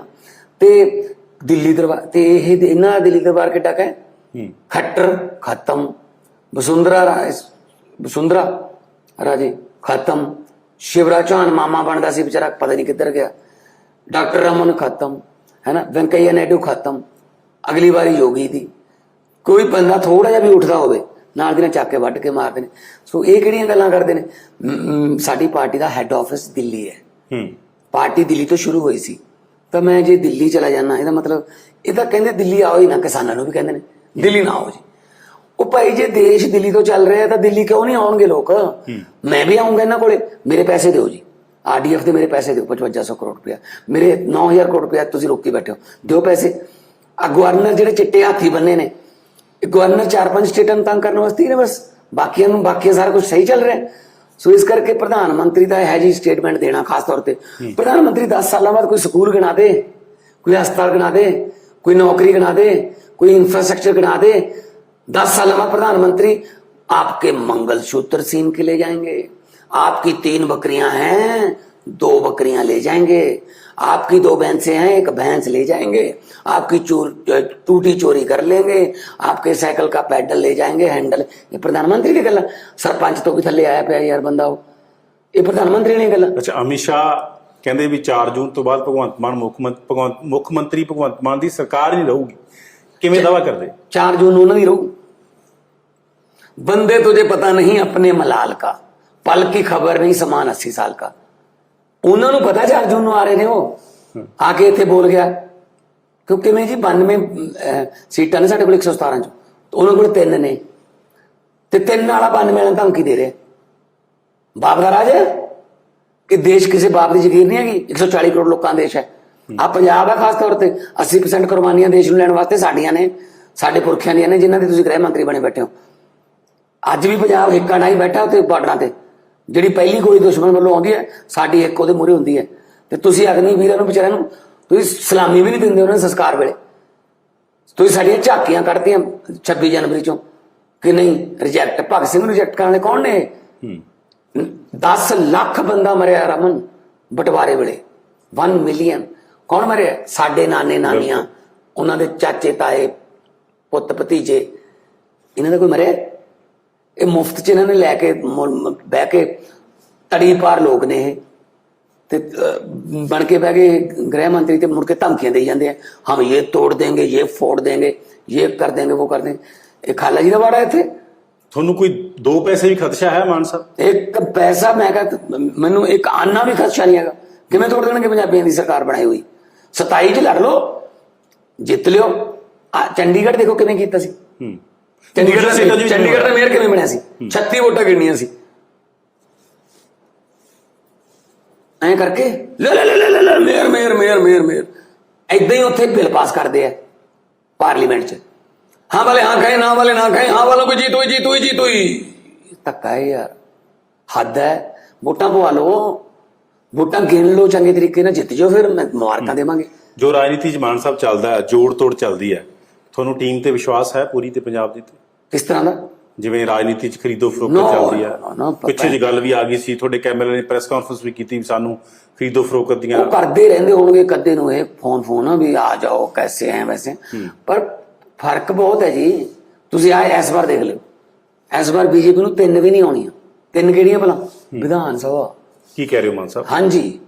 ਤੇ ਦਿੱਲੀ ਦਰਬਾਰ ਤੇ ਇਹ ਇਹਨਾਂ ਦਾ ਦਿੱਲੀ ਦਰਬਾਰ ਕਿੱਡਾ ਕਾ ਹੈ? ਹੂੰ। ਖੱਟਰ ਖਤਮ। ਵਸੁੰਧਰਾ ਰਾਜ ਵਸੁੰਧਰਾ ਰਾਜੇ ਖਤਮ ਸ਼ਿਵਰਾਜ ਚੌਹਾਨ ਮਾਮਾ ਬਣਦਾ ਸੀ ਵਿਚਾਰਾ ਪਤਾ ਨਹੀਂ ਕਿੱਧਰ ਗਿਆ ਡਾਕਟਰ ਰਮਨ ਖਤਮ ਹੈ ਨਾ ਵੈਂਕਈਆ ਨਾਇਡੂ ਖਤਮ ਅਗਲੀ ਵਾਰੀ ਯੋਗੀ ਦੀ ਕੋਈ ਬੰਦਾ ਥੋੜਾ ਜਿਹਾ ਵੀ ਉੱਠਦਾ ਹੋਵੇ ਨਾਲ ਦੀ ਨਾਲ ਚੱਕ ਕੇ ਵੱਢ ਕੇ ਮਾਰਦੇ ਨੇ ਸੋ ਇਹ ਕਿਹੜੀਆਂ ਗੱਲਾਂ ਕਰਦੇ ਨੇ ਸਾਡੀ ਪਾਰਟੀ ਦਾ ਹੈੱਡ ਆਫਿਸ ਦਿੱਲੀ ਹੈ ਹੂੰ ਪਾਰਟੀ ਦਿੱਲੀ ਤੋਂ ਸ਼ੁਰੂ ਹੋਈ ਸੀ ਤਾਂ ਮੈਂ ਜੇ ਦਿੱਲੀ ਚਲਾ ਜਾਣਾ ਇਹਦਾ ਮਤਲਬ ਇਹ ਤਾਂ ਕਹਿੰਦੇ ਦਿੱਲੀ ਆਓ ਹੀ ਨਾ ਕਿਸਾਨਾਂ ਨੂੰ ਵੀ ਕਹਿੰਦੇ ਨੇ ਦਿੱਲੀ ਨਾ ਆਓ ਜੀ ਉਹ ਭਾਈ ਜੇ ਦੇਸ਼ ਦਿੱਲੀ ਤੋਂ ਚੱਲ ਰਿਹਾ ਤਾਂ ਦਿੱਲੀ ਕਿਉਂ ਨਹੀਂ ਆਉਣਗੇ ਲੋਕ? ਮੈਂ ਵੀ ਆਉਂਗਾ ਇਹਨਾਂ ਕੋਲੇ। ਮੇਰੇ ਪੈਸੇ ਦਿਓ ਜੀ। ਆਰਡੀਐਫ ਦੇ ਮੇਰੇ ਪੈਸੇ ਦਿਓ 5500 ਕਰੋੜ ਰੁਪਇਆ। ਮੇਰੇ 9000 ਕਰੋੜ ਰੁਪਇਆ ਤੁਸੀਂ ਰੋਕੀ ਬੈਠੇ ਹੋ। ਦਿਓ ਪੈਸੇ। ਆ ਗਵਰਨਰ ਜਿਹੜੇ ਚਿੱਟੇ ਹਾਥੀ ਬੰਨੇ ਨੇ ਗਵਰਨਰ ਚਾਰ ਪੰਜ ਸਟੇਟਾਂ ਤੰਗ ਕਰਨ ਵਾਸਤੇ ਨੇ ਬਸ। ਬਾਕੀਆਂ ਨੂੰ ਬਾਕੀ ਸਾਰਾ ਕੁਝ ਸਹੀ ਚੱਲ ਰਿਹਾ ਸੋ ਇਸ ਕਰਕੇ ਪ੍ਰਧਾਨ ਮੰਤਰੀ ਦਾ ਹੈ ਜੀ ਸਟੇਟਮੈਂਟ ਦੇਣਾ ਖਾਸ ਤੌਰ ਤੇ। ਪ੍ਰਧਾਨ ਮੰਤਰੀ 10 ਸਾਲਾਂ ਬਾਅਦ ਕੋਈ ਸਕੂਲ ਗਣਾ ਦੇ ਕੋਈ ਹਸਪਤਾਲ ਗਣਾ ਦੇ ਕੋਈ ਨੌਕਰੀ ਗਣਾ ਦੇ ਕੋਈ ਇਨਫਰਾਸਟ੍ਰਕਚਰ ਗਣਾ ਦੇ दस साल में प्रधानमंत्री आपके मंगल सूत्र सीन के ले जाएंगे आपकी तीन बकरियां हैं दो बकरियां ले जाएंगे आपकी दो भैंसे हैं एक भैंस ले जाएंगे आपकी चोर टूटी चोरी कर लेंगे आपके साइकिल का पैडल ले जाएंगे हैंडल ये प्रधानमंत्री की गल सरपंच तो भी थले आया पे यार बंदा हो ये प्रधानमंत्री ने गल ਅੱਛਾ ਅਮਿਤ ਸ਼ਾਹ ਕਹਿੰਦੇ ਵੀ 4 ਜੂਨ ਤੋਂ ਬਾਅਦ ਭਗਵੰਤ ਮਾਨ ਮੁੱਖ ਮੰਤ- ਭਗਵੰਤ ਮੁੱਖ ਮੰਤਰੀ ਭਗਵੰਤ ਮਾਨ ਦੀ ਸਰਕਾਰ ਹੀ ਨਹੀਂ ਰਹੂਗੀ ਕਿਵੇਂ ਦਾਵਾ ਕਰਦੇ चार जून उन्होंने रहू बंदे तुझे पता नहीं अपने मलाल का पल की खबर नहीं समान अस्सी साल का ਉਹਨਾਂ ਨੂੰ ਪਤਾ 4 ਜੂਨ ਨੂੰ ਆ ਰਹੇ ਨੇ ਉਹ ਆ ਕੇ ਇੱਥੇ ਬੋਲ ਗਿਆ ਕਿਉਂਕਿ ਮੈਂ ਜੀ 92 ਅਹ, ਸੀਟਾਂ ਨੇ ਸਾਡੇ ਕੋਲ 117 ਚ ਉਹਨਾਂ ਕੋਲ ਤਿੰਨ ਨੇ ਤੇ ਤਿੰਨ ਵਾਲਾ 92 ਵਾਲਾ ਧਮਕੀ ਦੇ ਰਿਹਾ ਬਾਪ ਦਾ ਰਾਜ ਹੈ ਕਿ ਦੇਸ਼ ਕਿਸੇ ਬਾਪ ਦੀ ਜ਼ਗੀਰ ਨਹੀਂ ਹੈਗੀ 140 ਕਰੋੜ ਲੋਕਾਂ ਦਾ ਦੇਸ਼ ਹੈ ਆ ਪੰਜਾਬ ਹੈ ਖਾਸ ਤੌਰ ਤੇ 80% ਕੁਰਬਾਨੀਆਂ ਦੇਸ਼ ਨੂੰ ਲੈਣ ਵਾਸਤੇ ਸਾਡੀਆਂ ਨੇ ਸਾਡੇ ਪੁਰਖਿਆਂ ਦੀਆਂ ਨੇ ਜਿਨ੍ਹਾਂ ਦੇ ਤੁਸੀਂ ਗ੍ਰਹਿ ਮੰਤਰੀ ਬਣੇ ਬੈਠੇ ਹੋ ਅੱਜ ਵੀ ਪੰਜਾਬ ਹਿੱਕਾ ਨਹੀਂ ਬੈਠਾ ਉੱਤੇ ਬਾਰਡਰਾਂ ਤੇ। ਜਿਹੜੀ ਪਹਿਲੀ ਗੋਲੀ ਦੁਸ਼ਮਣ ਵੱਲੋਂ ਆਉਂਦੀ ਹੈ ਸਾਡੀ ਇੱਕ ਉਹਦੇ ਮੂਹਰੇ ਹੁੰਦੀ ਹੈ। ਤੇ ਤੁਸੀਂ ਅਗਨੀ ਵੀਰਾਂ ਨੂੰ ਵਿਚਾਰਿਆਂ ਨੂੰ ਤੁਸੀਂ ਸਲਾਮੀ ਵੀ ਨਹੀਂ ਦਿੰਦੇ ਉਹਨਾਂ ਦੇ ਸੰਸਕਾਰ ਵੇਲੇ। ਤੁਸੀਂ ਸਾਡੀਆਂ ਝਾਕੀਆਂ ਕੱਢਦੀਆਂ 26 ਜਨਵਰੀ ਚੋਂ ਕਿ ਨਹੀਂ ਰਿਜੈਕਟ ਭਗਤ ਸਿੰਘ ਨੂੰ ਰਿਜੈਕਟ ਕਰਨ ਵਾਲੇ ਕੌਣ ਨੇ? ਹੂੰ। 10 ਲੱਖ ਬੰਦਾ ਮਰਿਆ ਰਮਨ ਬਟਵਾਰੇ ਵੇਲੇ। 1 ਮਿਲੀਅਨ ਕੌਣ ਮਰਿਆ? ਸਾਡੇ ਨਾਨੇ ਨਾਨੀਆਂ ਉਹਨਾਂ ਦੇ ਚਾਚੇ ਤਾਏ ਪੁੱਤ ਭਤੀਜੇ। ਇਹਨਾਂ ਦਾ ਕੋਈ ਮਰਿਆ? ਇਹ ਮੁਫਤ ਚ ਇਹਨਾਂ ਨੇ ਲੈ ਕੇ ਬਹਿ ਕੇ ਤੜੀ ਪਾਰ ਲੋਕ ਨੇ ਇਹ। ਤੇ ਬਣ ਕੇ ਬਹਿ ਕੇ ਗ੍ਰਹਿ ਮੰਤਰੀ ਤੇ ਮੁੜ ਕੇ ਧਮਕੀਆਂ ਦੇਈ ਜਾਂਦੇ ਆ। ਹਮ ਇਹ ਤੋੜ ਦੇਂਗੇ ਇਹ ਫੋੜ ਦੇਂਗੇ ਇਹ ਕਰ ਦੇਂਗੇ ਉਹ ਕਰ ਦੇਂਗੇ ਇਹ ਖਾਲਾ ਜੀ ਦਾ ਵਾੜਾ ਇੱਥੇ? ਤੁਹਾਨੂੰ ਕੋਈ ਦੋ ਪੈਸੇ ਵੀ ਖਦਸ਼ਾ ਹੈ ਮਾਨ ਸਾਹਿਬ? ਇੱਕ ਪੈਸਾ ਮੈਂ ਕਹ ਮੈਨੂੰ ਇੱਕ ਆਨਾ ਵੀ ਖਦਸ਼ਾ ਨਹੀਂ ਹੈਗਾ। ਕਿਵੇਂ ਤੋੜ ਦੇਣਗੇ ਪੰਜਾਬੀਆਂ ਦੀ ਸਰਕਾਰ ਬਣਾਈ ਹੋਈ? 27 ਚ ਲੜ ਲਓ ਜਿੱਤ ਲਿਓ। ਚੰਡੀਗੜ੍ਹ ਦੇਖੋ ਕਿਵੇਂ ਕੀਤਾ ਸੀ। ਚੰਡੀਗੜ੍ਹ ਸੀਟਾਂ ਦਾ ਵੀ ਚੰਡੀਗੜ੍ਹ ਦਾ ਮੇਅਰ ਕਿਵੇਂ ਬਣਿਆ ਸੀ? 36 ਵੋਟਾਂ ਗਿਣਨੀਆਂ ਸੀ। ਐਂ ਕਰਕੇ? ਲੈ ਲੈ ਲੈ ਲੈ ਲੈ, ਲੈ mayor mayor mayor mayor mayor. ਐਦਾਂ ਹੀ ਉੱਥੇ ਬਿੱਲ ਪਾਸ ਕਰਦੇ ਆ ਪਾਰਲੀਮੈਂਟ 'ਚ। ਹਾਂ ਵਾਲੇ ਹਾਂ ਕਹੇ ਨਾ ਵਾਲੇ ਨਾ ਕਹੇ ਹਾਂ ਵਾਲੋਂ ਕੋ ਜੀਤੋ ਹੀ ਜੀਤੋ ਹੀ ਜੀਤੋ ਹੀ ਧੱਕਾ ਹੈ ਯਾਰ। ਹੱਦ ਹੈ। ਵੋਟਾਂ ਪਵਾ ਲਓ। ਵੋਟਾਂ ਗਿਣ ਲਓ ਚੰਗੇ ਤਰੀਕੇ ਨਾਲ ਜਿੱਤ ਜਾਓ ਫਿਰ ਮੈਂ ਮੁਬਾਰਕਾਂ ਦੇਵਾਂਗੇ। ਜੋ ਰਾਜਨੀਤੀ ਚ ਮਾਨ ਸਾਹਿਬ ਚੱਲਦਾ ਹੈ ਜੋੜ ਤੋੜ ਚੱਲਦੀ ਹੈ ਤੁਹਾਨੂੰ ਟੀਮ ਤੇ ਵਿਸ਼ਵਾਸ ਹੈ ਪੂਰੀ ਤੇ ਪੰਜਾਬ ਦੀ? ਤੇ ਕਿਸ ਤਰ੍ਹਾਂ ਦਾ? ਜਿਵੇਂ ਰਾਜਨੀਤੀ ਚ ਖਰੀਦੋ ਫਰੋਖਤ ਚੱਲਦੀ ਪਤਾ ਪਿੱਛੇ ਜੀ ਗੱਲ ਵੀ ਆ ਗਈ ਸੀ ਤੁਹਾਡੇ ਕੈਮਰੇ ਨੇ ਪ੍ਰੈਸ ਕਾਨਫਰੰਸ ਵੀ ਕੀਤੀ ਸਾਨੂੰ ਖਰੀਦੋ ਫਰੋਖਤ ਦੀਆਂ ਉਹ ਕਰਦੇ ਰਹਿੰਦੇ ਹੋਣਗੇ ਕਦੇ ਨੂੰ ਇਹ ਫੋਨ ਫੋਨ ਵੀ ਆ ਜਾਓ ਕੈਸੇ ਹੈ ਵੈਸੇ। ਪਰ ਫ਼ਰਕ ਬਹੁਤ ਹੈ ਜੀ। ਤੁਸੀਂ ਆ ਇਸ ਵਾਰ ਦੇਖ ਲਿਓ। ਇਸ ਵਾਰ ਬੀਜੇਪੀ ਨੂੰ ਤਿੰਨ ਵੀ ਨਹੀਂ ਆਉਣੀਆਂ। ਤਿੰਨ ਕਿਹੜੀਆਂ ਭਲਾ? ਵਿਧਾਨ ਸਭਾ। ਕੀ ਕਹਿ ਰਹੇ ਹੋ ਮਾਨ ਸਾਹਿਬ? ਹਾਂਜੀ।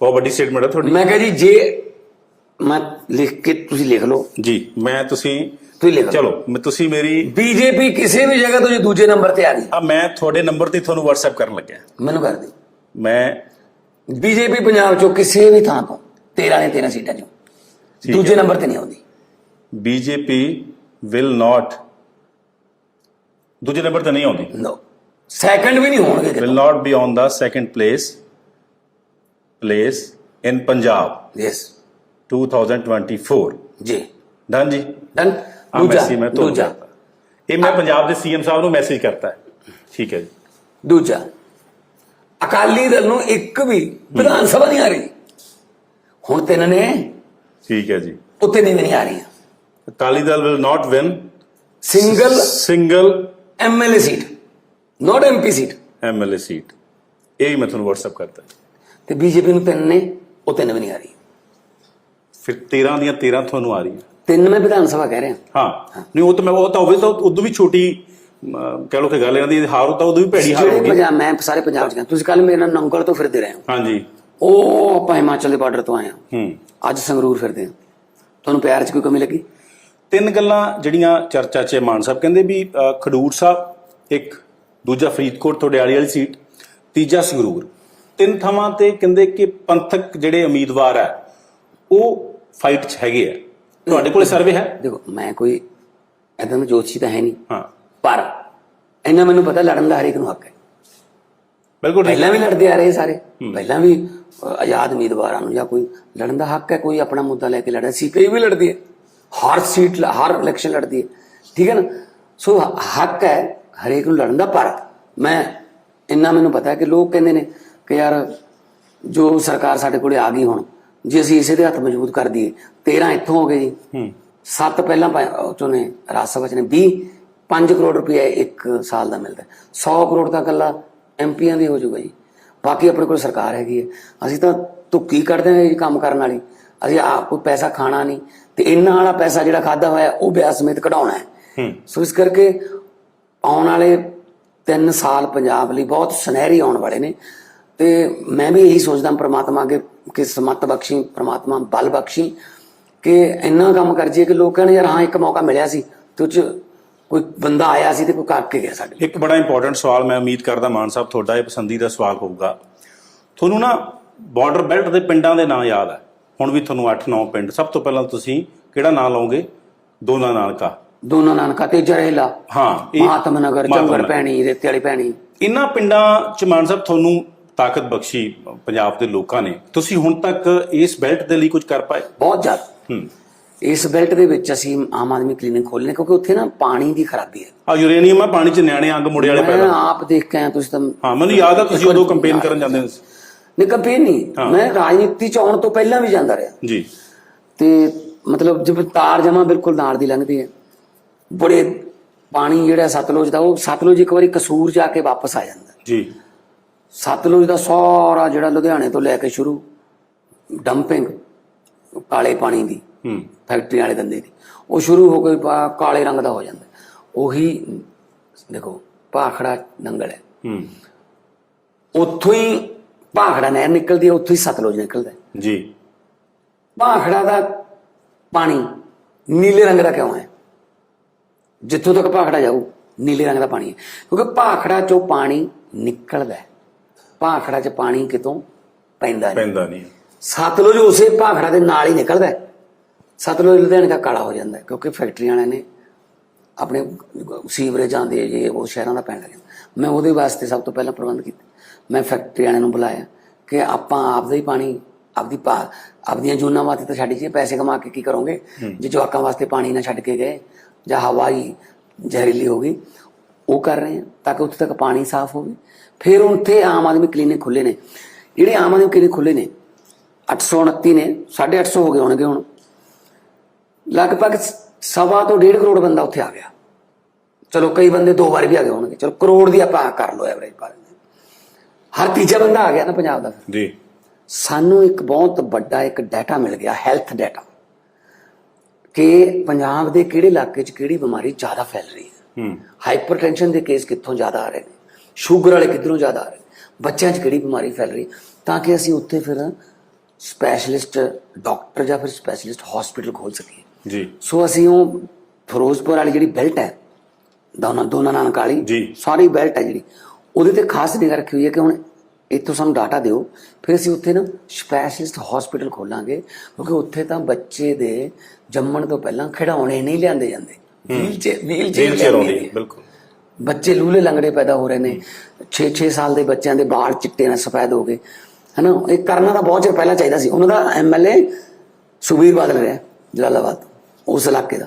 ਬਹੁਤ ਵੱਡੀ ਸਟੇਟਮੈਂਟ ਹੈ ਤੁਹਾਡੀ। ਮੈਂ ਕਹਾਂ ਜੀ ਜੇ ਮੈਂ ਲਿਖ ਕੇ ਤੁਸੀਂ ਲਿਖ ਲਓ। ਜੀ ਮੈਂ ਤੁਸੀਂ ਤੁਸੀਂ ਲਿਖ ਲਓ। ਚਲੋ ਮੈਂ ਤੁਸੀਂ ਮੇਰੀ ਬੀਜੇਪੀ ਕਿਸੇ ਵੀ ਜਗ੍ਹਾ ਤੋਂ ਜੇ ਦੂਜੇ ਨੰਬਰ ਤੇ ਆ ਗਈ। ਆ ਮੈਂ ਤੁਹਾਡੇ ਨੰਬਰ ਤੇ ਤੁਹਾਨੂੰ WhatsApp ਕਰਨ ਲੱਗਿਆ। ਮੈਨੂੰ ਕਰ ਦਿਓ ਮੈਂ ਬੀਜੇਪੀ ਪੰਜਾਬ ਚੋਂ ਕਿਸੇ ਵੀ ਥਾਂ ਤੋਂ 13 ਨੇ 13 ਸੀਟਾਂ ਚੋਂ ਠੀਕ ਦੂਜੇ ਨੰਬਰ ਤੇ ਨਹੀਂ ਆਉਂਦੀ। ਬੀਜੇਪੀ ਵਿਲ ਨਾਟ ਦੂਜੇ ਨੰਬਰ ਤੇ ਨਹੀਂ ਆਉਂਦੀ। ਨੋ ਸੈਕੰਡ ਵੀ ਨਹੀਂ ਹੋਣਗੇ will ਕਿਤੇ not be on the second place place in Punjab yes 2024 ਜੀ। ਡਨ ਜੀ? ਡਨ ਦੂਜਾ। ਮੈਂ ਦੂਜਾ। ਇਹ ਮੈਂ ਪੰਜਾਬ ਦੇ ਸੀਐਮ ਸਾਹਿਬ ਨੂੰ ਮੈਸੇਜ ਕਰਤਾ ਠੀਕ ਹੈ ਜੀ। ਦੂਜਾ। ਅਕਾਲੀ ਦਲ ਨੂੰ ਇੱਕ ਵੀ ਵਿਧਾਨ ਸਭਾ ਨਹੀਂ ਆ ਰਹੀ। ਹੁਣ ਤਿੰਨ ਨੇ। ਠੀਕ ਹੈ ਜੀ। ਉੱਤੇ ਨਹੀਂ ਨਹੀਂ ਆ ਰਹੀਆਂ। Akali Dal will not win single single MLA seat not MP seat MLA seat ਇਹ ਹੀ ਮੈਂ ਤੁਹਾਨੂੰ WhatsApp ਕਰਤਾ ਤੇ ਬੀਜੇਪੀ ਨੂੰ ਤਿੰਨ ਨੇ। ਉਹ ਤਿੰਨ ਵੀ ਨਹੀਂ ਆ ਰਹੀ ਫਿਰ 13 ਦੀਆਂ 13 ਤੁਹਾਨੂੰ ਆ ਰਹੀ ਹੈ। ਤਿੰਨ ਮੈਂ ਵਿਧਾਨ ਸਭਾ ਕਹਿ ਰਿਹਾ। ਹਾਂ। ਨਹੀਂ ਉਹ ਤਾਂ ਮੈਂ ਉਹ ਤਾਂ ਹੋਵੇ ਤਾਂ ਉਦੋਂ ਵੀ ਛੋਟੀ ਕਹਿ ਲੋ ਕਿ ਗੱਲ ਇਹਨਾਂ ਦੀ ਹਾਰ ਉਹ ਤਾਂ ਉਦੋਂ ਵੀ ਭੈੜੀ ਹਾਰ ਹੋਗੀ ਪੰਜਾਬ ਮੈਂ ਸਾਰੇ ਪੰਜਾਬ ਚ ਗਿਆ ਤੁਸੀਂ ਕੱਲ ਮੇਰੇ ਨਾਲ ਨੰਗਲ ਤੋਂ ਫਿਰਦੇ ਰਹੇ ਹੋ। ਹਾਂਜੀ। ਉਹ ਆਪਾਂ ਹਿਮਾਚਲ ਦੇ ਬਾਰਡਰ ਤੋਂ ਆਏ ਹਾਂ। ਹੂੰ। ਅੱਜ ਸੰਗਰੂਰ ਫਿਰਦੇ ਹਾਂ। ਤੁਹਾਨੂੰ ਪਿਆਰ ਚ ਕੋਈ ਕਮੀ ਲੱਗੀ? ਤਿੰਨ ਗੱਲਾਂ ਜਿਹੜੀਆਂ ਚਰਚਾ 'ਚ ਹੈ ਮਾਨ ਸਾਹਿਬ ਕਹਿੰਦੇ ਵੀ ਖਡੂਰ ਸਾਹਿਬ ਇੱਕ ਦੂਜਾ ਫਰੀਦਕੋਟ ਤੁਹਾਡੇ ਵਾਲੀ ਸੀਟ ਤੀਜਾ ਸੰਗਰੂਰ। ਤਿੰਨ ਥਾਵਾਂ ਤੇ ਕਹਿੰਦੇ ਕਿ ਪੰਥਕ ਜਿਹੜੇ ਉਮੀਦਵਾਰ ਹੈ ਉਹ ਫਾਈਟ 'ਚ ਹੈਗੇ ਆ। ਤੁਹਾਡੇ ਕੋਲੇ ਸਰਵੇ ਹੈ? ਦੇਖੋ ਮੈਂ ਕੋਈ ਐਦਾਂ ਦਾ ਜੋਤਸ਼ੀ ਤਾਂ ਹੈ ਨਹੀਂ। ਹਾਂ। ਪਰ ਇਹਨਾਂ ਮੈਨੂੰ ਪਤਾ ਲੜਨ ਦਾ ਹਰੇਕ ਨੂੰ ਹੱਕ ਹੈ। ਬਿਲਕੁਲ ਠੀਕ ਪਹਿਲਾਂ ਵੀ ਲੜਦੇ ਆ ਰਹੇ ਸਾਰੇ। ਪਹਿਲਾਂ ਵੀ ਆਜ਼ਾਦ ਉਮੀਦਵਾਰਾਂ ਨੂੰ ਜਾਂ ਕੋਈ ਲੜਨ ਦਾ ਹੱਕ ਹੈ ਕੋਈ ਆਪਣਾ ਮੁੱਦਾ ਲੈ ਕੇ ਲੜਦਾ ਸੀਪੀਆਈ ਵੀ ਲੜਦੀ ਹੈ। ਹਰ ਸੀਟ ਹਰ ਇਲੈਕਸ਼ਨ ਲੜਦੀ ਹੈ। ਠੀਕ ਹੈ ਨਾ? ਸੋ ਹੱਕ ਹੈ ਹਰੇਕ ਨੂੰ ਲੜਨ ਦਾ ਪਰ ਮੈਂ ਇੰਨਾ ਮੈਨੂੰ ਪਤਾ ਹੈ ਕਿ ਲੋਕ ਕਹਿੰਦੇ ਨੇ ਕਿ ਯਾਰ ਜੋ ਸਰਕਾਰ ਸਾਡੇ ਕੋਲੇ ਆ ਗਈ ਹੁਣ ਜੇ ਅਸੀਂ ਇਸੇ ਦੇ ਹੱਥ ਮਜ਼ਬੂਤ ਕਰ ਦਈਏ 13 ਇੱਥੋਂ ਹੋ ਗਏ ਜੀ। ਹੂੰ। ਸੱਤ ਪਹਿਲਾਂ ਪਾ- ਉਹ ਚੋਂ ਨੇ ਰਾਜ ਸਭਾ ਚ ਨੇ। 20 5 ਕਰੋੜ ਰੁਪਏ ਇੱਕ ਸਾਲ ਦਾ ਮਿਲਦਾ। ਹੈ। 100 ਕਰੋੜ ਦਾ ਗੱਲਾ ਐਮਪੀਆਂ ਦੀ ਹੋ ਜਾਊਗਾ ਜੀ। ਬਾਕੀ ਆਪਣੇ ਕੋਲ ਸਰਕਾਰ ਹੈਗੀ ਹੈ। ਅਸੀਂ ਤਾਂ ਧੁੱਕੀ ਕੱਢਦੇ ਹਾਂ ਇਹ ਕੰਮ ਕਰਨ ਵਾਲੀ। ਅਸੀਂ ਆਪ ਕੋਈ ਪੈਸਾ ਖਾਣਾ ਨਹੀਂ। ਤੇ ਇਹਨਾਂ ਵਾਲਾ ਪੈਸਾ ਜਿਹੜਾ ਖਾਦਾ ਹੋਇਆ ਉਹ ਵਿਆਹ ਸਮੇਤ ਕਢਾਉਣਾ ਹੂੰ। ਸੋ ਇਸ ਕਰਕੇ ਆਉਣ ਵਾਲੇ 3 ਸਾਲ ਪੰਜਾਬ ਲਈ ਬਹੁਤ ਸੁਨਹਿਰੀ ਆਉਣ ਵਾਲੇ ਨੇ। ਤੇ ਮੈਂ ਵੀ ਇਹੀ ਸੋਚਦਾ ਪ੍ਰਮਾਤਮਾ ਅੱਗੇ ਕਿ ਸਮਤ ਬਖਸ਼ੀ ਪ੍ਰਮਾਤਮਾ ਬਲ ਬਖਸ਼ੀ ਕਿ ਇੰਨਾ ਕੰਮ ਕਰ ਜੀਏ ਕਿ ਲੋਕਾਂ ਨੇ ਯਾਰ ਹਾਂ ਇੱਕ ਮੌਕਾ ਮਿਲਿਆ ਸੀ ਤੇ ਉਹ 'ਚ ਕੋਈ ਬੰਦਾ ਆਇਆ ਸੀ ਤੇ ਕੋਈ ਕਰਕੇ ਗਿਆ ਸਾਡੇ ਇੱਕ ਬੜਾ ਇੰਪੋਰਟੈਂਟ ਸਵਾਲ ਮੈਂ ਉਮੀਦ ਕਰਦਾ ਮਾਨ ਸਾਹਿਬ ਤੁਹਾਡਾ ਇਹ ਪਸੰਦੀਦਾ ਸਵਾਲ ਹੋਊਗਾ। ਤੁਹਾਨੂੰ ਨਾ ਬਾਰਡਰ ਬੈਲਟ ਦੇ ਪਿੰਡਾਂ ਦੇ ਨਾਂ ਯਾਦ ਹੈ। ਹੁਣ ਵੀ ਤੁਹਾਨੂੰ 8-9 ਪਿੰਡ ਸਭ ਤੋਂ ਪਹਿਲਾਂ ਤੁਸੀਂ ਕਿਹੜਾ ਨਾਂ ਲਓਗੇ? ਦੋਨਾ ਨਾਨਕਾ। ਦੋਨੋਂ ਨਾਨਕਾ ਤੇ ਜਰੇਲਾ ਹਾਂ ਇਹ ਮਹਾਤਮ ਨਗਰ ਮਹਾਤਮ ਨਗਰ। ਪੈਣੀ ਰੇਤੇ ਵਾਲੀ ਪੈਣੀ ਇਹਨਾਂ ਪਿੰਡਾਂ ਚ ਮਾਨ ਸਾਹਿਬ ਤੁਹਾਨੂੰ ਤਾਕਤ ਬਖਸ਼ੀ ਪੰਜਾਬ ਦੇ ਲੋਕਾਂ ਨੇ। ਤੁਸੀਂ ਹੁਣ ਤੱਕ ਇਸ ਬੈਲਟ ਦੇ ਲਈ ਕੁਝ ਕਰ ਪਾਏ? ਬਹੁਤ ਜ਼ਿਆਦਾ। ਹੂੰ। ਇਸ ਬੈਲਟ ਦੇ ਵਿੱਚ ਅਸੀਂ ਆਮ ਆਦਮੀ ਕਲੀਨਿਕ ਖੋਲ੍ਹਣੇ ਕਿਉਂਕਿ ਉੱਥੇ ਨਾ ਪਾਣੀ ਦੀ ਖਰਾਬੀ ਹੈ। ਆ ਯੂਰੇਨੀਅਮ ਆ ਪਾਣੀ ਚ ਨਿਆਣੇ ਅੰਗ ਮੁੜੇ ਵਾਲੇ ਮੈਂ ਪੈਦਾ ਆਪ ਦੇਖ ਕੇ ਆਇਆ ਤੁਸੀਂ ਤਾਂ ਹਾਂ ਮੈਨੂੰ ਯਾਦ ਆ ਤੁਸੀਂ ਉਦੋਂ ਕੰਪੇਨ ਕਰਨ ਜਾਂਦੇ ਸੀ। ਨਹੀਂ ਕੰਪੇਨ ਨਹੀਂ। ਮੈਂ ਰਾਜਨੀਤੀ ਚ ਆਉਣ ਤੋਂ ਪਹਿਲਾਂ ਵੀ ਜਾਂਦਾ ਰਿਹਾ। ਜੀ। ਤੇ ਮਤਲਬ ਜਿਵੇਂ ਤਾਰ ਜਮਾ ਬਿਲਕੁਲ ਨਾਲ ਦੀ ਲੰਘਦੀ ਹੈ। ਬੜੇ ਪਾਣੀ ਜਿਹੜਾ ਸਤਲੁਜ ਦਾ ਉਹ ਸਤਲੁਜ ਇੱਕ ਵਾਰੀ ਕਸੂਰ ਜਾ ਕੇ ਵਾਪਸ ਆ ਜਾਂਦਾ। ਜੀ। ਸਤਲੁਜ ਦਾ ਸਾਰਾ ਜਿਹੜਾ ਲੁਧਿਆਣੇ ਤੋਂ ਲੈ ਕੇ ਸ਼ੁਰੂ ਡੰਪਿੰਗ ਕਾਲੇ ਪਾਣੀ ਦੀ ਹੂੰ। ਫੈਕਟਰੀ ਵਾਲੇ ਗੰਦੇ ਦੀ ਉਹ ਸ਼ੁਰੂ ਹੋ ਕੇ ਕਾਲੇ ਰੰਗ ਦਾ ਹੋ ਜਾਂਦਾ। ਉਹੀ ਦੇਖੋ ਭਾਖੜਾ ਨੰਗਲ ਹੈ। ਹੂੰ। ਉੱਥੋਂ ਹੀ ਭਾਖੜਾ ਨਹਿਰ ਨਿਕਲਦੀ ਹੈ ਉੱਥੋਂ ਹੀ ਸਤਲੁਜ ਨਿਕਲਦਾ ਜੀ। ਭਾਖੜਾ ਦਾ ਪਾਣੀ ਨੀਲੇ ਰੰਗ ਦਾ ਕਿਉਂ ਹੈ? ਜਿੱਥੋਂ ਤੱਕ ਭਾਖੜਾ ਜਾਊ ਨੀਲੇ ਰੰਗ ਦਾ ਪਾਣੀ ਹੈ। ਕਿਉਂਕਿ ਭਾਖੜਾ ਚੋਂ ਪਾਣੀ ਨਿਕਲਦਾ ਹੈ। ਭਾਖੜਾ 'ਚ ਪਾਣੀ ਕਿਤੋਂ ਪੈਂਦਾ ਨਹੀਂ। ਪੈਂਦਾ ਨਹੀਂ। ਸਤਲੁਜ ਉਸੇ ਭਾਖੜਾ ਦੇ ਨਾਲ ਹੀ ਨਿਕਲਦਾ ਹੈ। ਸਤਲੁਜ ਲੁਧਿਆਣੇ ਦਾ ਕਾਲਾ ਹੋ ਜਾਂਦਾ ਕਿਉਂਕਿ ਫੈਕਟਰੀਆਂ ਵਾਲਿਆਂ ਨੇ ਆਪਣੇ ਸੀਵਰੇਜ ਆਉਂਦੇ ਜੇ ਉਹ ਸ਼ਹਿਰਾਂ ਦਾ ਪੈਣ ਲੱਗਿਆ ਮੈਂ ਉਹਦੇ ਵਾਸਤੇ ਸਭ ਤੋਂ ਪਹਿਲਾਂ ਪ੍ਰਬੰਧ ਕੀਤਾ। ਮੈਂ ਫੈਕਟਰੀ ਵਾਲਿਆਂ ਨੂੰ ਬੁਲਾਇਆ ਕਿ ਆਪਾਂ ਆਪਦਾ ਹੀ ਪਾਣੀ ਆਪਦੀ ਪਾ ਆਪਦੀਆਂ ਜੂਨਾਂ ਵਾਸਤੇ ਤਾਂ ਛੱਡ ਜੀਏ ਪੈਸੇ ਕਮਾ ਕੇ ਕੀ ਕਰੋਗੇ? ਜੇ ਜਵਾਕਾਂ ਵਾਸਤੇ ਪਾਣੀ ਨਾ ਛੱਡ ਕੇ ਗਏ ਜਾਂ ਹਵਾ ਹੀ ਜ਼ਹਿਰੀਲੀ ਹੋ ਗਈ ਉਹ ਕਰ ਰਹੇ ਆ ਤਾਂ ਕਿ ਉੱਥੇ ਤੱਕ ਪਾਣੀ ਸਾਫ਼ ਹੋਵੇ। ਫਿਰ ਉੱਥੇ ਆਮ ਆਦਮੀ ਕਲੀਨਿਕ ਖੁੱਲੇ ਨੇ। ਜਿਹੜੇ ਆਮ ਆਦਮੀ ਕਲੀਨਿਕ ਖੁੱਲੇ ਨੇ 829 ਨੇ 850 ਹੋ ਗਏ ਹੋਣਗੇ ਹੁਣ। ਲਗਭਗ ਸਵਾ ਤੋਂ ਡੇਢ ਕਰੋੜ ਬੰਦਾ ਉੱਥੇ ਆ ਗਿਆ। ਚਲੋ ਕਈ ਬੰਦੇ ਦੋ ਵਾਰ ਵੀ ਆ ਗਏ ਹੋਣਗੇ। ਚਲੋ ਕਰੋੜ ਦੀ ਆਪਾਂ ਕਰ ਲਓ ਐਵਰੇਜ ਪਾ ਲੈਂਦੇ। ਹਰ ਤੀਜਾ ਬੰਦਾ ਆ ਗਿਆ ਨਾ ਪੰਜਾਬ ਦਾ। ਜੀ। ਸਾਨੂੰ ਇੱਕ ਬਹੁਤ ਵੱਡਾ ਇੱਕ ਡਾਟਾ ਮਿਲ ਗਿਆ ਹੈਲਥ ਡਾਟਾ ਕਿ ਪੰਜਾਬ ਦੇ ਕਿਹੜੇ ਇਲਾਕੇ 'ਚ ਕਿਹੜੀ ਬਿਮਾਰੀ ਜ਼ਿਆਦਾ ਫੈਲ ਰਹੀ ਹੂੰ। ਹਾਈਪਰਟੈਂਸ਼ਨ ਦੇ ਕੇਸ ਕਿੱਥੋਂ ਜ਼ਿਆਦਾ ਆ ਰਹੇ ਨੇ? ਸ਼ੂਗਰ ਵਾਲੇ ਕਿੱਧਰੋਂ ਜ਼ਿਆਦਾ ਆ ਰਹੇ ਬੱਚਿਆਂ 'ਚ ਕਿਹੜੀ ਬਿਮਾਰੀ ਫੈਲ ਰਹੀ? ਤਾਂ ਕਿ ਅਸੀਂ ਉੱਥੇ ਫਿਰ ਸਪੈਸ਼ਲਿਸਟ ਡਾਕਟਰ ਜਾਂ ਫਿਰ ਸਪੈਸ਼ਲਿਸਟ ਹਸਪੀਟਲ ਖੋਲ ਸਕੀਏ। ਜੀ। ਸੋ ਅਸੀਂ ਉਹ ਫਿਰੋਜ਼ਪੁਰ ਵਾਲੀ ਜਿਹੜੀ ਬੈਲਟ ਹੈ ਦੋਨਾਂ ਦੋਨਾਂ ਨਾਨਕ ਵਾਲੀ ਜੀ। ਸਾਰੀ ਬੈਲਟ ਹੈ ਜਿਹੜੀ ਉਹਦੇ ਤੇ ਖਾਸ ਨਿਗਰ ਰੱਖੀ ਹੋਈ ਹੈ ਕਿ ਹੁਣ ਇੱਥੋਂ ਸਾਨੂੰ ਡਾਟਾ ਦਿਓ ਫਿਰ ਅਸੀਂ ਉੱਥੇ ਨਾ ਸਪੈਸ਼ਲਿਸਟ ਹਸਪੀਟਲ ਖੋਲਾਂਗੇ ਕਿਉਂਕਿ ਉੱਥੇ ਤਾਂ ਬੱਚੇ ਦੇ ਜੰਮਣ ਤੋਂ ਪਹਿਲਾਂ ਖਿਡੌਣੇ ਨਹੀਂ ਲਿਆਂਦੇ ਜਾਂਦੇ। ਵੀਲ ਚੇਅਰ ਵੀਲ ਜੇਲ੍ਹ ਚ ਆਉਂਦੀ ਹੈ, ਬਿਲਕੁਲ। ਬੱਚੇ ਲੂਲੇ ਲੰਗੜੇ ਪੈਦਾ ਹੋ ਰਹੇ ਨੇ। 6-6 ਸਾਲ ਦੇ ਬੱਚਿਆਂ ਦੇ ਵਾਲ ਚਿੱਟੇ ਨਾਲ ਸਫੈਦ ਹੋ ਗਏ। ਹਨਾ? ਇਹ ਕਰਨਾ ਤਾਂ ਬਹੁਤ ਚਿਰ ਪਹਿਲਾਂ ਚਾਹੀਦਾ ਸੀ। ਉਹਨਾਂ ਦਾ ਐਮਐਲਏ ਸੁਬੀਰ ਬਾਦਲ ਰਿਹਾ ਜਲਾਲਾਬਾਦ ਉਸ ਇਲਾਕੇ ਦਾ।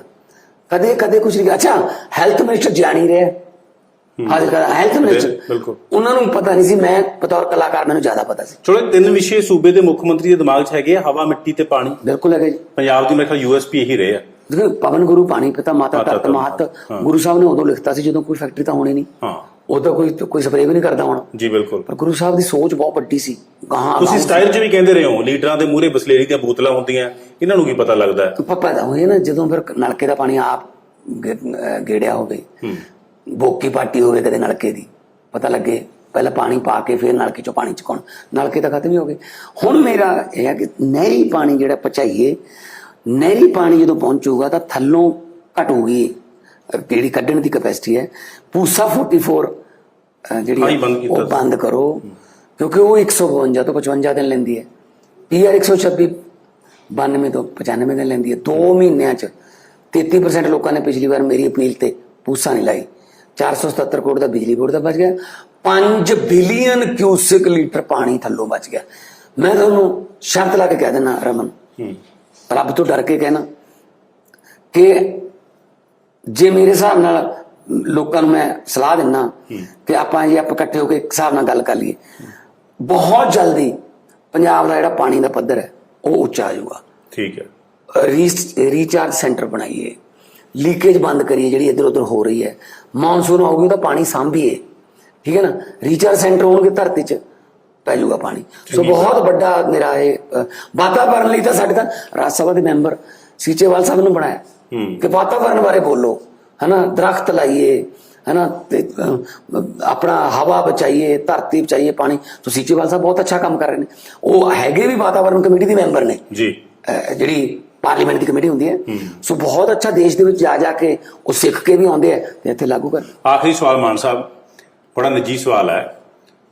ਕਦੇ ਕਦੇ ਕੁਝ ਨਹੀਂ ਅੱਛਾ ਹੈਲਥ ਮਿਨਿਸਟਰ ਜਾਣੀ ਰਿਹਾ। ਹਾਲ ਕਰ ਹੈਲਥ ਮਿਨਿਸਟਰ। ਬਿਲਕੁਲ। ਉਹਨਾਂ ਨੂੰ ਪਤਾ ਨਹੀਂ ਸੀ ਮੈਂ ਬਤੌਰ ਕਲਾਕਾਰ ਮੈਨੂੰ ਜ਼ਿਆਦਾ ਪਤਾ ਸੀ। ਚਲੋ ਤਿੰਨ ਵਿਸ਼ੇ ਸੂਬੇ ਦੇ ਮੁੱਖ ਮੰਤਰੀ ਦੇ ਦਿਮਾਗ 'ਚ ਹੈਗੇ ਹਵਾ ਮਿੱਟੀ ਤੇ ਪਾਣੀ। ਬਿਲਕੁਲ ਹੈਗਾ ਜੀ। ਪੰਜਾਬ ਦੀ ਮੇਰੇ ਖਿਆਲ ਯੂਐਸਪੀ ਇਹੀ ਰਹੇ ਆ। ਦੇਖੋ ਪਵਨ ਗੁਰੂ ਪਾਣੀ ਪਿਤਾ ਮਾਤਾ ਧਰਤ ਹਾਂ। ਗੁਰੂ ਸਾਹਿਬ ਨੇ ਉਦੋਂ ਲਿਖਤਾ ਸੀ ਜਦੋਂ ਕੋਈ ਫੈਕਟਰੀ ਤਾਂ ਹੋਣੀ ਨਹੀਂ। ਹਾਂ। ਉਦੋਂ ਕੋਈ ਕੋਈ ਸਪਰੇਅ ਵੀ ਨਹੀਂ ਕਰਦਾ ਹੁਣ। ਜੀ ਬਿਲਕੁਲ। ਪਰ ਗੁਰੂ ਸਾਹਿਬ ਦੀ ਸੋਚ ਬਹੁਤ ਵੱਡੀ ਸੀ। ਗਾਹਾਂ ਤੁਸੀਂ ਸਟਾਈਲ 'ਚ ਵੀ ਕਹਿੰਦੇ ਰਹੇ ਹੋ ਲੀਡਰਾਂ ਦੇ ਮੂਹਰੇ ਬਸਲੇਰੀ ਦੀਆਂ ਬੋਤਲਾਂ ਹੁੰਦੀਆਂ ਇਹਨਾਂ ਨੂੰ ਕੀ ਪਤਾ ਲੱਗਦਾ? ਹੈ ਪਾਪਾ ਦਾ ਹੋਏ ਨਾ ਜਦੋਂ ਫਿਰ ਨਲਕੇ ਦਾ ਪਾਣੀ ਆਪ ਗੇੜਿਆ ਹੋਵੇ। ਹੂੰ। ਬੋਕੀ ਪਾਟੀ ਹੋਵੇ ਕਦੇ ਨਲਕੇ ਦੀ ਪਤਾ ਲੱਗੇ ਪਹਿਲਾਂ ਪਾਣੀ ਪਾ ਕੇ ਫਿਰ ਨਲਕੇ ਚੋਂ ਪਾਣੀ ਚੁਕਾਉਣ। ਨਲਕੇ ਤਾਂ ਖਤਮ ਹੀ ਹੋ ਗਏ। ਹੁਣ ਮੇਰਾ ਇਹ ਹੈ ਕਿ ਨਹਿਰੀ ਪਾਣੀ ਜਿਹੜਾ ਪਚਾਈਏ ਨਹਿਰੀ ਪਾਣੀ ਜਦੋਂ ਪਹੁੰਚੂਗਾ ਤਾਂ ਥੱਲੋਂ ਘਟੂਗੀ। ਜਿਹੜੀ ਕੱਢਣ ਦੀ ਕੈਪੈਸਿਟੀ ਹੈ ਪੂਸਾ 44 ਅਹ ਜਿਹੜੀ ਉਹ ਬੰਦ ਕਰੋ ਕਿਉਂਕਿ ਉਹ 152 ਤੋਂ 55 ਦਿਨ ਲੈਂਦੀ ਹੈ। ਪੀਆਰ 126 92 ਤੋਂ 95 ਦਿਨ ਲੈਂਦੀ ਹੈ। 2 ਮਹੀਨਿਆਂ ਚ 33% ਲੋਕਾਂ ਨੇ ਪਿਛਲੀ ਵਾਰ ਮੇਰੀ ਅਪੀਲ ਤੇ ਪੂਸਾ ਨਹੀਂ ਲਾਈ। 477 ਕਰੋੜ ਦਾ ਬਿਜਲੀ ਬੋਰਡ ਦਾ ਬਚ ਗਿਆ। 5 ਬਿਲੀਅਨ ਕਿਊਸਿਕ ਲੀਟਰ ਪਾਣੀ ਥੱਲੋਂ ਬਚ ਗਿਆ। ਮੈਂ ਤੁਹਾਨੂੰ ਸ਼ਰਤ ਲਾ ਕੇ ਕਹਿ ਦਿੰਦਾ ਰਮਨ ਹੂੰ। ਰੱਬ ਤੋਂ ਡਰ ਕੇ ਕਹਿਣਾ ਕਿ ਜੇ ਮੇਰੇ ਹਿਸਾਬ ਨਾਲ ਲੋਕਾਂ ਨੂੰ ਮੈਂ ਸਲਾਹ ਦਿੰਨਾ ਕਿ ਆਪਾਂ ਜੇ ਆਪਾਂ ਇਕੱਠੇ ਹੋ ਕੇ ਇੱਕ ਹਿਸਾਬ ਨਾਲ ਗੱਲ ਕਰ ਲਈਏ। ਬਹੁਤ ਜਲਦੀ ਪੰਜਾਬ ਦਾ ਜਿਹੜਾ ਪਾਣੀ ਦਾ ਪੱਧਰ ਹੈ ਉਹ ਉੱਚਾ ਆ ਜਾਊਗਾ। ਠੀਕ ਹੈ। ਰੀਚ- ਰੀਚਾਰਜ ਸੈਂਟਰ ਬਣਾਈਏ। ਲੀਕੇਜ ਬੰਦ ਕਰੀਏ ਜਿਹੜੀ ਇੱਧਰ ਉੱਧਰ ਹੋ ਰਹੀ ਹੈ। ਮੌਨਸੂਨ ਆਊਗੀ ਤਾਂ ਪਾਣੀ ਸਾਂਭੀਏ। ਠੀਕ ਹੈ ਨਾ? ਰੀਚਾਰਜ ਸੈਂਟਰ ਹੋਣਗੇ ਧਰਤੀ 'ਚ। ਪੈ ਜਾਊਗਾ ਪਾਣੀ। ਸੋ ਬਹੁਤ ਵੱਡਾ ਮੇਰਾ ਇਹ ਵਾਤਾਵਰਣ ਲਈ ਤਾਂ ਸਾਡੇ ਤਾਂ ਰਾਜ ਸਭਾ ਦੇ ਮੈਂਬਰ ਸੀਚੇਵਾਲ ਸਾਹਿਬ ਨੂੰ ਬਣਾਇਆ। ਕਿ ਵਾਤਾਵਰਣ ਬਾਰੇ ਬੋਲੋ ਹਨਾ ਦਰਖਤ ਲਾਈਏ ਹਨਾ ਤੇ ਆਪਣਾ ਹਵਾ ਬਚਾਈਏ ਧਰਤੀ ਬਚਾਈਏ ਪਾਣੀ। ਤੋਂ ਸੀਚੇਵਾਲ ਸਾਹਿਬ ਬਹੁਤ ਅੱਛਾ ਕੰਮ ਕਰ ਰਹੇ ਨੇ। ਉਹ ਹੈਗੇ ਵੀ ਵਾਤਾਵਰਣ ਕਮੇਟੀ ਦੇ ਮੈਂਬਰ ਨੇ। ਜੀ। ਜਿਹੜੀ ਪਾਰਲੀਮੈਂਟ ਦੀ ਕਮੇਟੀ ਹੁੰਦੀ ਹੈ। ਸੋ ਬਹੁਤ ਅੱਛਾ ਦੇਸ਼ ਦੇ ਵਿੱਚ ਜਾ ਜਾ ਕੇ ਉਹ ਸਿੱਖ ਕੇ ਵੀ ਆਉਂਦੇ ਆ ਤੇ ਇੱਥੇ ਲਾਗੂ ਕਰ। ਆਖਰੀ ਸਵਾਲ ਮਾਨ ਸਾਹਿਬ ਬੜਾ ਨਿੱਜੀ ਸਵਾਲ ਹੈ।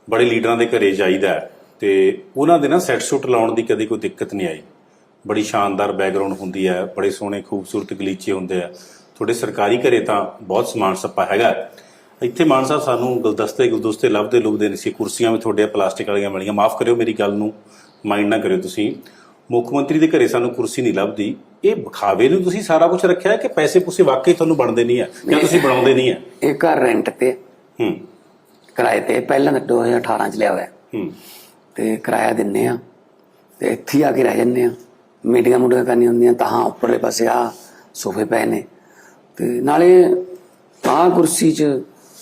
ਬੜੇ ਲੀਡਰਾਂ ਦੇ ਘਰੇ ਜਾਈਦਾ ਤੇ ਉਹਨਾਂ ਦੇ ਨਾ ਸੈੱਟ ਸੁੱਟ ਲਾਉਣ ਦੀ ਕਦੇ ਕੋਈ ਦਿੱਕਤ ਨਹੀਂ ਆਈ। ਬੜੀ ਸ਼ਾਨਦਾਰ ਬੈਕਗ੍ਰਾਉਂਡ ਹੁੰਦੀ ਹੈ ਬੜੇ ਸੋਹਣੇ ਖੂਬਸੂਰਤ ਗਲੀਚੇ ਹੁੰਦੇ ਆ। ਤੁਹਾਡੇ ਸਰਕਾਰੀ ਘਰੇ ਤਾਂ ਬਹੁਤ ਸਮਾਨ ਸੱਪਾ ਹੈਗਾ। ਇੱਥੇ ਮਾਨ ਸਾਹਿਬ ਸਾਨੂੰ ਗੁਲਦਸਤੇ ਗੁਲਦਸਤੇ ਲੱਭਦੇ ਲੁਭਦੇ ਨਹੀਂ ਸੀ ਕੁਰਸੀਆਂ ਵੀ ਤੁਹਾਡੇ ਪਲਾਸਟਿਕ ਵਾਲੀਆਂ ਮਿਲੀਆਂ ਮਾਫ ਕਰਿਓ ਮੇਰੀ ਗੱਲ ਨੂੰ ਮਾਈਂਡ ਨਾ ਕਰਿਓ ਤੁਸੀਂ। ਮੁੱਖ ਮੰਤਰੀ ਦੇ ਘਰੇ ਸਾਨੂੰ ਕੁਰਸੀ ਨਹੀਂ ਲੱਭਦੀ। ਇਹ ਵਿਖਾਵੇ ਨੂੰ ਤੁਸੀਂ ਸਾਰਾ ਕੁਝ ਰੱਖਿਆ ਕਿ ਪੈਸੇ ਪੂਸੇ ਵਾਕਈ ਤੁਹਾਨੂੰ ਬਣਦੇ ਨਹੀਂ ਆ ਜਾਂ ਤੁਸੀਂ ਬਣਾਉਂਦੇ ਨਹੀਂ ਆ? ਇਹ ਘਰ ਰੈਂਟ ਤੇ ਹੂੰ। ਕਿਰਾਏ ਤੇ ਪਹਿਲਾਂ ਤਾਂ 2018 ਚ ਲਿਆ ਹੋਇਆ। ਹੂੰ। ਤੇ ਕਿਰਾਇਆ ਦਿੰਨੇ ਆ। ਤੇ ਇੱਥੇ ਹੀ ਆ ਕੇ ਰਹਿ ਜੰਨੇ ਆ। ਮੀਟਿੰਗਾਂ ਮੁੰਡੀਆਂ ਕਰਨੀਆਂ ਹੁੰਦੀਆਂ ਤਾਂ ਹਾਂ ਉੱਪਰਲੇ ਪਾਸੇ ਆ ਸੋਫੇ ਪਏ ਨੇ। ਤੇ ਨਾਲੇ ਆਹ ਕੁਰਸੀ 'ਚ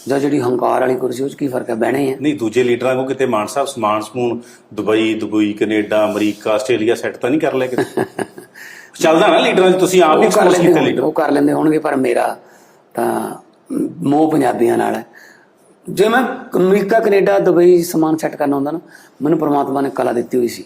ਜਾਂ ਜਿਹੜੀ ਹੰਕਾਰ ਵਾਲੀ ਕੁਰਸੀ ਉਹ 'ਚ ਕੀ ਫ਼ਰਕ ਹੈ ਬਹਿਣੇ ਆ। ਨਹੀਂ ਦੂਜੇ ਲੀਡਰਾਂ ਕੋ ਕਿਤੇ ਮਾਨ ਸਾਹਿਬ ਸਮਾਨ ਸਮੂਨ Dubai Dubai Canada America Australia set ਤਾਂ ਨਹੀਂ ਕਰ ਲਏ ਕਿਤੇ? [laughs] ਚੱਲਦਾ ਨਾ ਲੀਡਰਾਂ 'ਚ ਤੁਸੀਂ ਆਪ ਹੀ ਕਰ ਲੈਂਦੇ ਲੀਡਰ। ਉਹ ਕਰ ਲੈਂਦੇ ਹੋਣਗੇ ਪਰ ਮੇਰਾ ਤਾਂ ਮੋਹ ਪੰਜਾਬੀਆਂ ਨਾਲ ਹੈ। ਜੇ ਮੈਂ ਅਮਰੀਕਾ ਕੈਨੇਡਾ ਦੁਬਈ ਸਮਾਨ ਸੈੱਟ ਕਰਨਾ ਹੁੰਦਾ ਨਾ ਮੈਨੂੰ ਪ੍ਰਮਾਤਮਾ ਨੇ ਕਲਾ ਦਿੱਤੀ ਹੋਈ ਸੀ।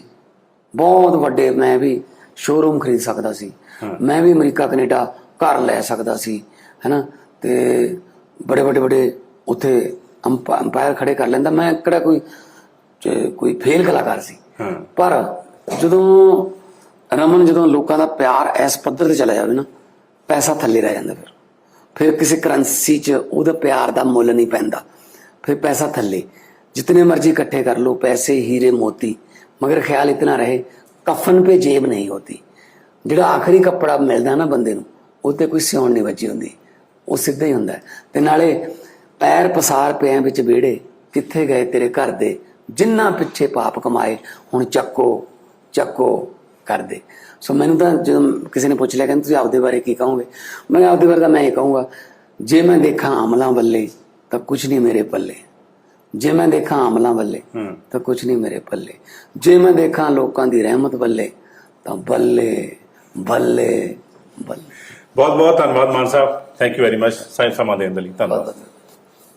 ਬਹੁਤ ਵੱਡੇ ਮੈਂ ਵੀ ਸ਼ੋਰੂਮ ਖਰੀਦ ਸਕਦਾ ਸੀ। ਮੈਂ ਵੀ ਅਮਰੀਕਾ ਕੈਨੇਡਾ ਘਰ ਲੈ ਸਕਦਾ ਸੀ ਹੈਨਾ? ਤੇ ਬੜੇ ਵੱਡੇ ਵੱਡੇ ਉੱਥੇ ਅੰਪਾਇਰ ਖੜੇ ਕਰ ਲੈਂਦਾ। ਮੈਂ ਕਿਹੜਾ ਕੋਈ ਕੋਈ ਫੇਲ ਕਲਾਕਾਰ ਸੀ। ਪਰ ਜਦੋਂ ਰਮਨ ਜਦੋਂ ਲੋਕਾਂ ਦਾ ਪਿਆਰ ਇਸ ਪੱਧਰ ਤੇ ਚਲਾ ਜਾਵੇ ਨਾ ਪੈਸਾ ਥੱਲੇ ਰਹਿ ਜਾਂਦਾ ਫਿਰ। ਫਿਰ ਕਿਸੇ ਕਰੰਸੀ 'ਚ ਉਹਦਾ ਪਿਆਰ ਦਾ ਮੁੱਲ ਨਹੀਂ ਪੈਂਦਾ। ਫਿਰ ਪੈਸਾ ਥੱਲੇ। ਜਿਤਨੇ ਮਰਜ਼ੀ ਇਕੱਠੇ ਕਰ ਲੋ ਪੈਸੇ, ਹੀਰੇ, ਮੋਤੀ, ਮਗਰ ਖਿਆਲ ਇਤਨਾ ਰਹੇ, ਕਫਨ ਪੇ ਜੇਬ ਨਹੀਂ ਹੋਤੀ। ਜਿਹੜਾ ਆਖਰੀ ਕੱਪੜਾ ਮਿਲਦਾ ਨਾ ਬੰਦੇ ਨੂੰ ਉੱਤੇ ਕੋਈ ਸਿਉਣ ਨਹੀਂ ਵੱਜੀ ਹੁੰਦੀ। ਉਹ ਸਿੱਧਾ ਹੀ ਹੁੰਦਾ ਹੈ। ਤੇ ਨਾਲੇ ਪੈਰ ਪਸਾਰ ਪਿਆਂ ਵਿੱਚ ਵਿਹੜੇ, ਕਿੱਥੇ ਗਏ ਤੇਰੇ ਘਰ ਦੇ? ਜਿੰਨਾ ਪਿੱਛੇ ਪਾਪ ਕਮਾਏ, ਹੁਣ ਚੱਕੋ ਚੱਕੋ ਕਰਦੇ ਸੋ ਮੈਨੂੰ ਤਾਂ ਜਦੋਂ ਕਿਸੇ ਨੇ ਪੁੱਛ ਲਿਆ, ਕਹਿੰਦੇ ਤੁਸੀਂ ਆਪਦੇ ਬਾਰੇ ਕੀ ਕਹੋਗੇ? ਮੈਂ ਆਪਦੇ ਬਾਰੇ ਤਾਂ ਮੈਂ ਇਹ ਕਹੂੰਗਾ। ਜੇ ਮੈਂ ਦੇਖਾਂ ਅਮਲਾਂ ਵੱਲੇ ਤਾਂ ਕੁਝ ਨਹੀਂ ਮੇਰੇ ਪੱਲੇ। ਜੇ ਮੈਂ ਦੇਖਾਂ ਅਮਲਾਂ ਵੱਲੇ ਤਾਂ ਕੁਝ ਨਹੀਂ ਮੇਰੇ ਪੱਲੇ। ਜੇ ਮੈਂ ਦੇਖਾਂ ਲੋਕਾਂ ਦੀ ਰਹਿਮਤ ਵੱਲੇ ਤਾਂ ਬੱਲੇ ਬੱਲੇ ਬੱਲੇ। ਬਹੁਤ ਬਹੁਤ ਧੰਨਵਾਦ ਮਾਨ ਸਾਹਿਬ। ਥੈਂਕ ਯੂ ਵੈਰੀ ਮਚ ਸਾਇੰਸ ਸਮਾਂ ਦੇਣ ਲਈ। ਧੰਨਵਾਦ।